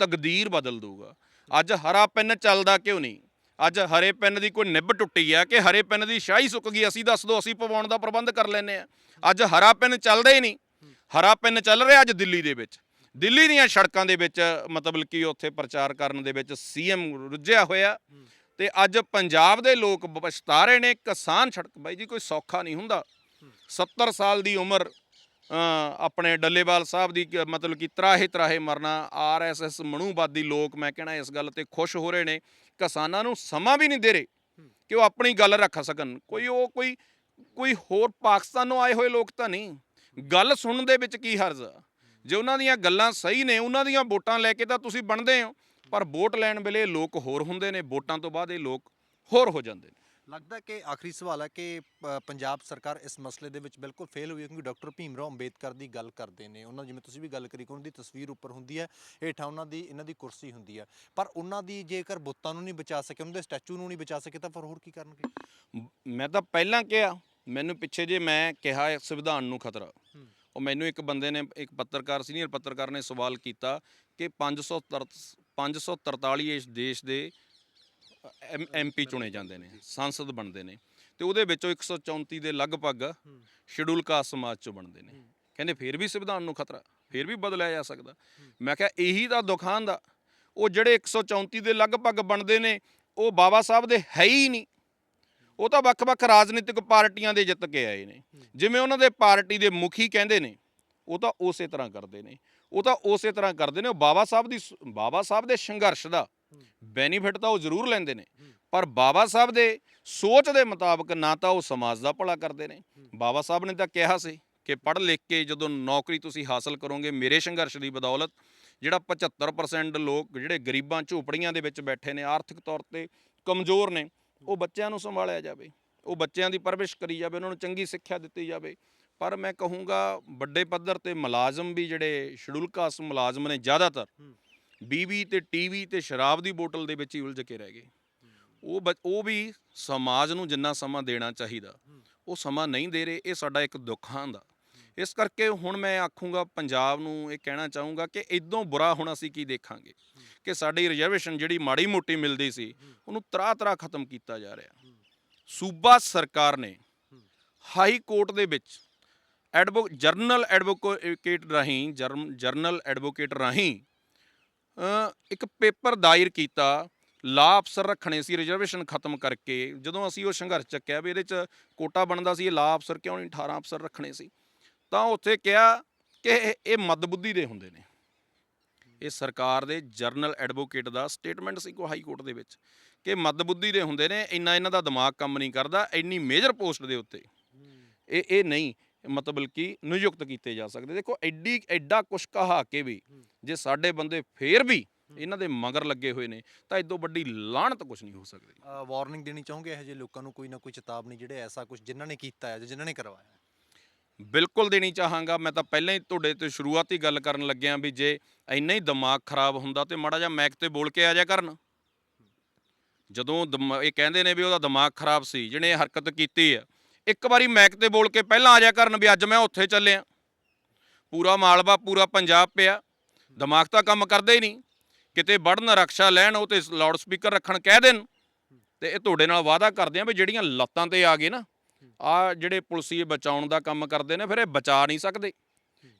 ਤਕਦੀਰ ਬਦਲ ਦੂਗਾ ਅੱਜ ਹਰਾ ਪੈਨ ਚੱਲਦਾ ਕਿਉਂ ਨਹੀਂ? ਅੱਜ ਹਰੇ ਪੈਨ ਦੀ ਕੋਈ ਨਿੱਬ ਟੁੱਟੀ ਆ ਕਿ ਹਰੇ ਪੈਨ ਦੀ ਸ਼ਾਹੀ ਸੁੱਕ ਗਈ, ਅਸੀਂ ਦੱਸ ਦੋ ਅਸੀਂ ਪਵਾਉਣ ਦਾ ਪ੍ਰਬੰਧ ਕਰ ਲੈਨੇ ਆ ਅੱਜ ਹਰਾ ਪੈਨ ਚੱਲਦਾ ਹੀ ਨਹੀਂ। ਹਰਾ ਪੈਨ ਚੱਲ ਰਿਹਾ ਅੱਜ ਦਿੱਲੀ ਦੇ ਵਿੱਚ। ਦਿੱਲੀ ਦੀਆਂ ਸੜਕਾਂ ਦੇ ਵਿੱਚ, ਮਤਲਬ ਕਿ ਉੱਥੇ ਪ੍ਰਚਾਰ ਕਰਨ ਦੇ ਵਿੱਚ ਸੀਐਮ ਰੁੱਝਿਆ ਹੋਇਆ। ਤੇ ਅੱਜ ਪੰਜਾਬ ਦੇ ਲੋਕ ਪਛਤਾ ਰਹੇ ਨੇ, ਕਿਸਾਨ ਸੜਕ, ਬਾਈ ਜੀ, ਕੋਈ ਸੌਖਾ ਨਹੀਂ ਹੁੰਦਾ। 70 ਸਾਲ ਦੀ ਉਮਰ ਆਪਣੇ ਡੱਲੇਵਾਲ ਸਾਹਿਬ ਦੀ, ਮਤਲਬ ਕਿ ਤਰਾਹੇ ਤਰਾਹੇ ਮਰਨਾ ਆਰਐਸਐਸ ਮਨੂਵਾਦੀ ਲੋਕ, ਮੈਂ ਕਹਿਣਾ ਇਸ ਗੱਲ ਤੇ ਖੁਸ਼ ਹੋ ਰਹੇ ਨੇ। ਕਿਸਾਨਾਂ ਨੂੰ ਸਮਾਂ ਵੀ ਨਹੀਂ ਦੇ ਰਹੇ ਕਿ ਉਹ ਆਪਣੀ ਗੱਲ ਰੱਖ ਸਕਣ। ਕੋਈ ਉਹ ਕੋਈ ਕੋਈ ਹੋਰ ਪਾਕਿਸਤਾਨੋਂ ਆਏ ਹੋਏ ਲੋਕ ਤਾਂ ਨਹੀਂ। ਗੱਲ ਸੁਣਨ ਦੇ ਵਿੱਚ ਕੀ ਹਰਜ਼ ਆ? ਜੇ ਉਹਨਾਂ ਦੀਆਂ ਗੱਲਾਂ ਸਹੀ ਨੇ ਉਹਨਾਂ ਦੀਆਂ ਵੋਟਾਂ ਲੈ ਕੇ ਤਾਂ ਤੁਸੀਂ ਬਣਦੇ ਹੋ। ਪਰ ਵੋਟ ਲੈਣ ਵੇਲੇ ਲੋਕ ਹੋਰ ਹੁੰਦੇ ਨੇ ਵੋਟਾਂ ਤੋਂ ਬਾਅਦ ਇਹ ਲੋਕ ਹੋਰ ਹੋ ਜਾਂਦੇ ਨੇ। ਲੱਗਦਾ ਕਿ ਆਖਰੀ ਸਵਾਲ ਹੈ ਕਿ ਪ- ਪੰਜਾਬ ਸਰਕਾਰ ਇਸ ਮਸਲੇ ਦੇ ਵਿੱਚ ਬਿਲਕੁਲ ਫੇਲ ਹੋਈ ਹੈ ਕਿਉਂਕਿ ਡਾਕਟਰ ਭੀਮਰਾਓ ਅੰਬੇਦਕਰ ਦੀ ਗੱਲ ਕਰਦੇ ਨੇ। ਉਹਨਾਂ ਜਿਵੇਂ ਤੁਸੀਂ ਵੀ ਗੱਲ ਕਰੀ ਕਿ ਉਹਨਾਂ ਦੀ ਤਸਵੀਰ ਉੱਪਰ ਹੁੰਦੀ ਹੈ ਹੇਠਾਂ ਉਹਨਾਂ ਦੀ ਇਹਨਾਂ ਦੀ ਕੁਰਸੀ ਹੁੰਦੀ ਹੈ। ਪਰ ਉਹਨਾਂ ਦੀ ਜੇਕਰ ਬੁੱਤਾਂ ਨੂੰ ਨਹੀਂ ਬਚਾ ਸਕੇ ਉਹਨਾਂ ਦੇ ਸਟੈਚੂ ਨੂੰ ਨਹੀਂ ਬਚਾ ਸਕੇ ਤਾਂ ਫਿਰ ਹੋਰ ਕੀ ਕਰਨਗੇ? ਮ- ਮੈਂ ਤਾਂ ਪਹਿਲਾਂ ਕਿਹਾ ਮੈਨੂੰ ਪਿੱਛੇ ਜੇ ਮੈਂ ਕਿਹਾ ਇਹ ਸੰਵਿਧਾਨ ਨੂੰ ਖਤਰਾ ਹੂੰ। ਉਹ ਮੈਨੂੰ ਇੱਕ ਬੰਦੇ ਨੇ ਇੱਕ ਪੱਤਰਕਾਰ ਸੀਨੀਅਰ ਪੱਤਰਕਾਰ ਨੇ ਸਵਾਲ ਕੀਤਾ ਕਿ 543 543 ਇਸ ਦੇਸ਼ ਦੇ ਐਮਪੀ ਚੁਣੇ ਜਾਂਦੇ ਨੇ, ਸੰਸਦ ਬਣਦੇ ਨੇ, ਤੇ ਉਹਦੇ ਵਿੱਚੋਂ 134 ਦੇ ਲਗਭਗ ਸ਼ਡਿਊਲ ਕਾਸਟ ਸਮਾਜ ਚੋਂ ਬਣਦੇ ਨੇ। ਕਹਿੰਦੇ ਫੇਰ ਵੀ ਸੰਵਿਧਾਨ ਨੂੰ ਖਤਰਾ, ਫੇਰ ਵੀ ਬਦਲਿਆ ਜਾ ਸਕਦਾ। ਮੈਂ ਕਿਹਾ ਇਹੀ ਤਾਂ ਦੁਖਾਂ ਦਾ ਉਹ ਜਿਹੜੇ 134 ਦੇ ਲਗਭਗ ਬਣਦੇ ਨੇ, ਉਹ ਬਾਬਾ ਸਾਹਿਬ ਦੇ ਹੈ ਹੀ ਨਹੀਂ। ਉਹ ਤਾਂ ਵੱਖ-ਵੱਖ ਰਾਜਨੀਤਿਕ ਪਾਰਟੀਆਂ ਦੇ ਜਿੱਤ ਕੇ ਆਏ ਨੇ। ਜਿਵੇਂ ਉਹਨਾਂ ਦੇ ਪਾਰਟੀ ਦੇ ਮੁਖੀ ਕਹਿੰਦੇ ਨੇ, ਉਹ ਤਾਂ ਉਸੇ ਤਰ੍ਹਾਂ ਕਰਦੇ ਨੇ। ਉਹ ਤਾਂ ਉਸੇ ਤਰ੍ਹਾਂ ਕਰਦੇ ਨੇ, ਉਹ ਬਾਬਾ ਸਾਹਿਬ ਦੀ ਸ- ਬਾਬਾ ਸਾਹਿਬ ਦੇ ਸੰਘਰਸ਼ ਦਾ ਬੈਨੀਫਿਟ ਤਾਂ ਉਹ ਜ਼ਰੂਰ ਲੈਂਦੇ ਨੇ। ਪਰ ਬਾਬਾ ਸਾਹਿਬ ਦੇ ਸੋਚ ਦੇ ਮੁਤਾਬਕ ਨਾ ਤਾਂ ਉਹ ਸਮਾਜ ਦਾ ਭਲਾ ਕਰਦੇ ਨੇ। ਬਾਬਾ ਸਾਹਿਬ ਨੇ ਤਾਂ ਕਿਹਾ ਸੀ ਕਿ ਪੜ੍ਹ ਲਿਖ ਕੇ ਜਦੋਂ ਨੌਕਰੀ ਤੁਸੀਂ ਹਾਸਲ ਕਰੋਗੇ, ਮੇਰੇ ਸੰਘਰਸ਼ ਦੀ ਬਦੌਲਤ ਜਿਹੜਾ 75% ਲੋਕ, ਜਿਹੜੇ ਗਰੀਬਾਂ ਝੋਪੜੀਆਂ ਦੇ ਵਿੱਚ ਬੈਠੇ ਨੇ, ਆਰਥਿਕ ਤੌਰ ਤੇ ਕਮਜ਼ੋਰ ਨੇ, ਉਹ ਬੱਚਿਆਂ ਨੂੰ ਸੰਭਾਲਿਆ ਜਾਵੇ। ਉਹ ਬੱਚਿਆਂ ਦੀ ਪਰਵਰਿਸ਼ ਕਰੀ ਜਾਵੇ, ਉਹਨਾਂ ਨੂੰ ਚੰਗੀ ਸਿੱਖਿਆ ਦਿੱਤੀ ਜਾਵੇ। ਪਰ ਮੈਂ ਕਹੂੰਗਾ, ਵੱਡੇ ਪੱਧਰ ਤੇ ਮੁਲਾਜ਼ਮ ਵੀ ਜਿਹੜੇ ਸ਼ਡਿਊਲ ਕਾਸਟ ਮੁਲਾਜ਼ਮ ਨੇ ਜ਼ਿਆਦਾਤਰ ਬੀਬੀ ਤੇ ਟੀਵੀ ਤੇ ਸ਼ਰਾਬ ਦੀ ਬੋਤਲ ਦੇ ਵਿੱਚ ਹੀ ਉਲਝ ਕੇ ਰਹਿ ਗਏ। ਉਹ ਉਹ ਵੀ ਸਮਾਜ ਨੂੰ ਜਿੰਨਾ ਸਮਾਂ ਦੇਣਾ ਚਾਹੀਦਾ ਉਹ ਸਮਾਂ ਨਹੀਂ ਦੇ ਰਹੇ ਇਹ ਸਾਡਾ ਇੱਕ ਦੁੱਖਾਂ ਦਾ ਇਸ ਕਰਕੇ ਹੁਣ ਮੈਂ ਆਖੂੰਗਾ ਪੰਜਾਬ ਨੂੰ ਇਹ ਕਹਿਣਾ ਚਾਹੂੰਗਾ ਕਿ ਇਦੋਂ ਬੁਰਾ ਹੁਣ ਅਸੀਂ ਕੀ ਦੇਖਾਂਗੇ? ਕਿ ਸਾਡੀ ਰਿਜ਼ਰਵੇਸ਼ਨ ਜਿਹੜੀ ਮਾੜੀ ਮੋਟੀ ਮਿਲਦੀ ਸੀ ਉਹਨੂੰ ਤਰਾ ਤਰਾ ਖਤਮ ਕੀਤਾ ਜਾ ਰਿਹਾ। ਸੂਬਾ ਸਰਕਾਰ ਨੇ ਹਾਈ ਕੋਰਟ ਦੇ ਵਿੱਚ ਐਡਵੋ ਜਰਨਲ ਐਡਵੋਕੇਟ ਰਾਹੀਂ ਜਰਨਲ ਐਡਵੋਕੇਟ ਰਾਹੀਂ ਇੱਕ ਪੇਪਰ ਦਾਇਰ ਕੀਤਾ, ਲਾ ਅਫਸਰ ਰੱਖਣੇ ਸੀ ਰਿਜ਼ਰਵੇਸ਼ਨ ਖਤਮ ਕਰਕੇ, ਜਦੋਂ ਅਸੀਂ ਉਹ ਸੰਘਰਸ਼ ਚੱਕਿਆ ਵੀ ਇਹਦੇ ਚ ਕੋਟਾ ਬਣਦਾ ਸੀ, ਇਹ ਲਾ ਅਫਸਰ ਕਿਉਂ ਨਹੀਂ 18 ਅਫਸਰ ਰੱਖਣੇ ਸੀ। ਤਾਂ ਉੱਥੇ ਕਿਹਾ ਕਿ ਇਹ- ਇਹ ਮੱਦਬੁੱਧੀ ਦੇ ਹੁੰਦੇ ਨੇ। ਇਹ ਸਰਕਾਰ ਦੇ ਜਰਨਲ ਐਡਵੋਕੇਟ ਦਾ ਸਟੇਟਮੈਂਟ ਸੀ ਕੋ ਹਾਈ ਕੋਰਟ ਦੇ ਵਿੱਚ ਕਿ ਮੱਦਬੁੱਧੀ ਦੇ ਹੁੰਦੇ ਨੇ, ਇੰਨਾ ਇਹਨਾਂ ਦਾ ਦਿਮਾਗ ਕੰਮ ਨਹੀਂ ਕਰਦਾ, ਇੰਨੀ ਮੇਜਰ ਪੋਸਟ ਦੇ ਉੱਤੇ। ਇਹ ਇਹ ਨਹੀਂ ਮਤਲਬ ਕਿ ਨਿਯੁਕਤ ਕੀਤੇ ਜਾ ਸਕਦੇ। ਦੇਖੋ ਐਡੀ ਐਡਾ ਕੁਛ ਕਹਾ ਕੇ ਵੀ ਜੇ ਸਾਡੇ ਬੰਦੇ ਫੇਰ ਵੀ ਇਹਨਾਂ ਦੇ ਮਗਰ ਲੱਗੇ ਹੋਏ ਨੇ ਤਾਂ ਇਦੋਂ ਵੱਡੀ ਲਾਹਣਤ ਕੁਛ ਨਹੀਂ ਹੋ ਸਕਦੀ। ਵਾਰਨਿੰਗ ਦੇਣੀ ਚਾਹੋਗੇ? ਇਹੋ ਜਿਹੇ ਲੋਕਾਂ ਨੂੰ ਕੋਈ ਨਾ ਕੋਈ ਚੇਤਾਵਨੀ ਜਿਹੜੇ ਐਸਾ ਕੁਝ ਜਿਨ੍ਹਾਂ ਨੇ ਕੀਤਾ ਹੈ ਜਾਂ ਜਿਨ੍ਹਾਂ ਨੇ ਕਰਵਾਇਆ ਹੈ? ਬਿਲਕੁਲ ਦੇਣੀ ਚਾਹਾਂਗਾ। ਮੈਂ ਤਾਂ ਪਹਿਲਾਂ ਹੀ ਤੁਹਾਡੇ ਤੇ ਸ਼ੁਰੂਆਤੀ ਗੱਲ ਕਰਨ ਲੱਗਿਆ ਵੀ ਜੇ ਇੰਨਾ ਹੀ ਦਿਮਾਗ ਖਰਾਬ ਹੁੰਦਾ ਤੇ ਮਾੜਾ ਜਿਹਾ ਮੈਕ ਤੇ ਬੋਲ ਕੇ ਆ ਜਾ ਕਰਨ। ਜਦੋਂ ਇਹ ਕਹਿੰਦੇ ਨੇ ਵੀ ਉਹਦਾ ਦਿਮਾਗ ਖਰਾਬ ਸੀ ਜਿਹਨੇ ਇਹ ਹਰਕਤ ਕੀਤੀ ਆ ਇੱਕ ਵਾਰੀ ਮੈਕ ਤੇ ਬੋਲ ਕੇ ਪਹਿਲਾਂ ਆ ਜਾ ਕਰਨ ਵੀ ਅੱਜ ਮੈਂ ਉੱਥੇ ਚੱਲਿਆ। ਪੂਰਾ ਮਾਲਵਾ ਪੂਰਾ ਪੰਜਾਬ ਪਿਆ। ਦਿਮਾਗ ਤਾਂ ਕੰਮ ਕਰਦੇ ਹੀ ਨਹੀਂ। ਕਿਤੇ ਵੜਨ, ਰਕਸ਼ਾ ਲੈਣ, ਉਹ ਤੇ ਲਾਊਡ ਸਪੀਕਰ ਰੱਖਣ ਕਹਿ ਦੇਣ। ਤੇ ਇਹ ਤੁਹਾਡੇ ਨਾਲ ਵਾਅਦਾ ਕਰਦੇ ਆ ਵੀ ਜਿਹੜੀਆਂ ਲੱਤਾਂ ਤੇ ਆ ਗਏ ਨਾ, ਆ ਜਿਹੜੇ ਪੁਲਸੀਏ ਬਚਾਉਣ ਦਾ ਕੰਮ ਕਰਦੇ ਨੇ, ਫਿਰ ਇਹ ਬਚਾ ਨਹੀਂ ਸਕਦੇ।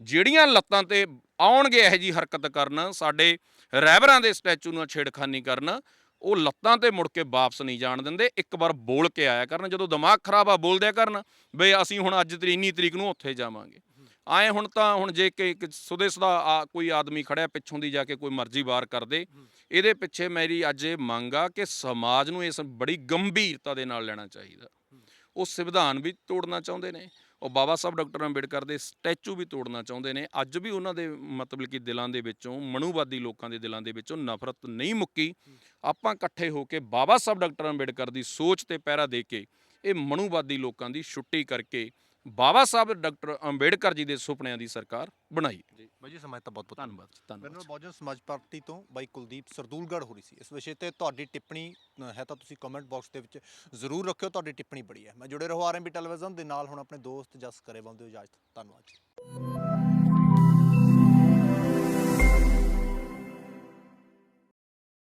ਜਿਹੜੀਆਂ ਲੱਤਾਂ ਤੇ ਆਉਣਗੇ ਇਹੋ ਜੀ ਹਰਕਤ ਕਰਨ, ਸਾਡੇ ਰਹਿਬਰਾਂ ਦੇ ਸਟੈਚੂ ਨਾਲ ਛੇੜਖਾਨੀ ਕਰਨ ਉਹ ਲੱਤਾਂ ਤੇ ਮੁੜ ਕੇ ਵਾਪਸ ਨਹੀਂ ਜਾਣ ਦਿੰਦੇ, ਇੱਕ ਵਾਰ ਬੋਲ ਕੇ ਆਇਆ ਕਰਨ, ਜਦੋਂ ਦਿਮਾਗ ਖਰਾਬ ਆ ਬੋਲਦਿਆ ਕਰਨ, ਬਈ ਅਸੀਂ ਹੁਣ ਅੱਜ ਤਰੀ, ਇੰਨੀ ਤਰੀਕ ਨੂੰ ਉੱਥੇ ਜਾਵਾਂਗੇ। ਆਏ ਹੁਣ ਤਾਂ ਹੁਣ ਜੇ ਕਿ ਇੱਕ ਸੁਦੇਸ਼ ਦਾ ਆ- ਕੋਈ ਆਦਮੀ ਖੜਿਆ ਪਿੱਛੋਂ ਦੀ ਜਾ ਕੇ ਕੋਈ ਮਰਜ਼ੀ ਵਾਰ ਕਰਦੇ ਇਹਦੇ ਪਿੱਛੇ ਮੇਰੀ ਅੱਜ ਇਹ ਮੰਗ ਆ ਕਿ ਸਮਾਜ ਨੂੰ ਇਸ ਬੜੀ ਗੰਭੀਰਤਾ ਦੇ ਨਾਲ ਲੈਣਾ ਚਾਹੀਦਾ। ਉਹ ਸੰਵਿਧਾਨ ਵੀ ਤੋੜਨਾ ਚਾਹੁੰਦੇ ਨੇ ਉਹ ਬਾਬਾ ਸਾਹਿਬ ਡਾਕਟਰ ਅੰਬੇਡਕਰ ਦੇ ਸਟੈਚੂ ਵੀ ਤੋੜਨਾ ਚਾਹੁੰਦੇ ਨੇ। ਅੱਜ ਵੀ ਉਹਨਾਂ ਦੇ ਮਤਲਬ ਕਿ ਦਿਲਾਂ ਦੇ ਵਿੱਚੋਂ, ਮਨੂਵਾਦੀ ਲੋਕਾਂ ਦੇ ਦਿਲਾਂ ਦੇ ਵਿੱਚੋਂ ਨਫ਼ਰਤ ਨਹੀਂ ਮੁੱਕੀ। ਆਪਾਂ ਇਕੱਠੇ ਹੋ ਕੇ ਬਾਬਾ ਸਾਹਿਬ ਡਾਕਟਰ ਅੰਬੇਡਕਰ ਦੀ ਸੋਚ ਤੇ ਪਹਿਰਾ ਦੇ ਕੇ, ਇਹ ਮਨੂਵਾਦੀ ਲੋਕਾਂ ਦੀ ਛੁੱਟੀ ਕਰਕੇ ਬਾਬਾ ਸਾਹਿਬ ਡਾਕਟਰ ਅੰਬੇਡਕਰ ਜੀ ਦੇ ਸੁਪਨਿਆਂ ਦੀ ਸਰਕਾਰ ਬਣਾਈ। ਜੀ ਬਾਈ ਜੀ ਸਮਾਂ ਤਾਂ ਬਹੁਤ ਬਹੁਤ ਧੰਨਵਾਦ ਮੇਰੇ ਧੰਨਵਾਦ ਨਾਲ ਬਹੁਜਨ ਸਮਾਜ ਪਾਰਟੀ ਤੋਂ ਬਾਈ ਕੁਲਦੀਪ ਸਰਦੂਲਗੜ੍ਹ ਹੋ ਰਹੀ ਸੀ। ਇਸ ਵਿਸ਼ੇ ਤੇ ਤੁਹਾਡੀ ਟਿੱਪਣੀ ਅ, ਹੈ ਤਾਂ ਤੁਸੀਂ ਕਮੈਂਟ ਬਾਕਸ ਦੇ ਵਿੱਚ ਜ਼ਰੂਰ ਰੱਖਿਓ ਤੁਹਾਡੀ ਟਿੱਪਣੀ ਬੜੀ ਹੈ। ਮੈਂ ਜੁੜੇ ਰਹੋ ਆਰਐਮਬੀ ਟੈਲੀਵਿਜ਼ਨ ਦੇ ਨਾਲ ਹੁਣ ਆਪਣੇ ਦੋਸਤ ਜਸ ਕਰੇਵਾਲ ਦੇ ਇਜਾਜ਼ਤ ਧੰਨਵਾਦ ਜੀ।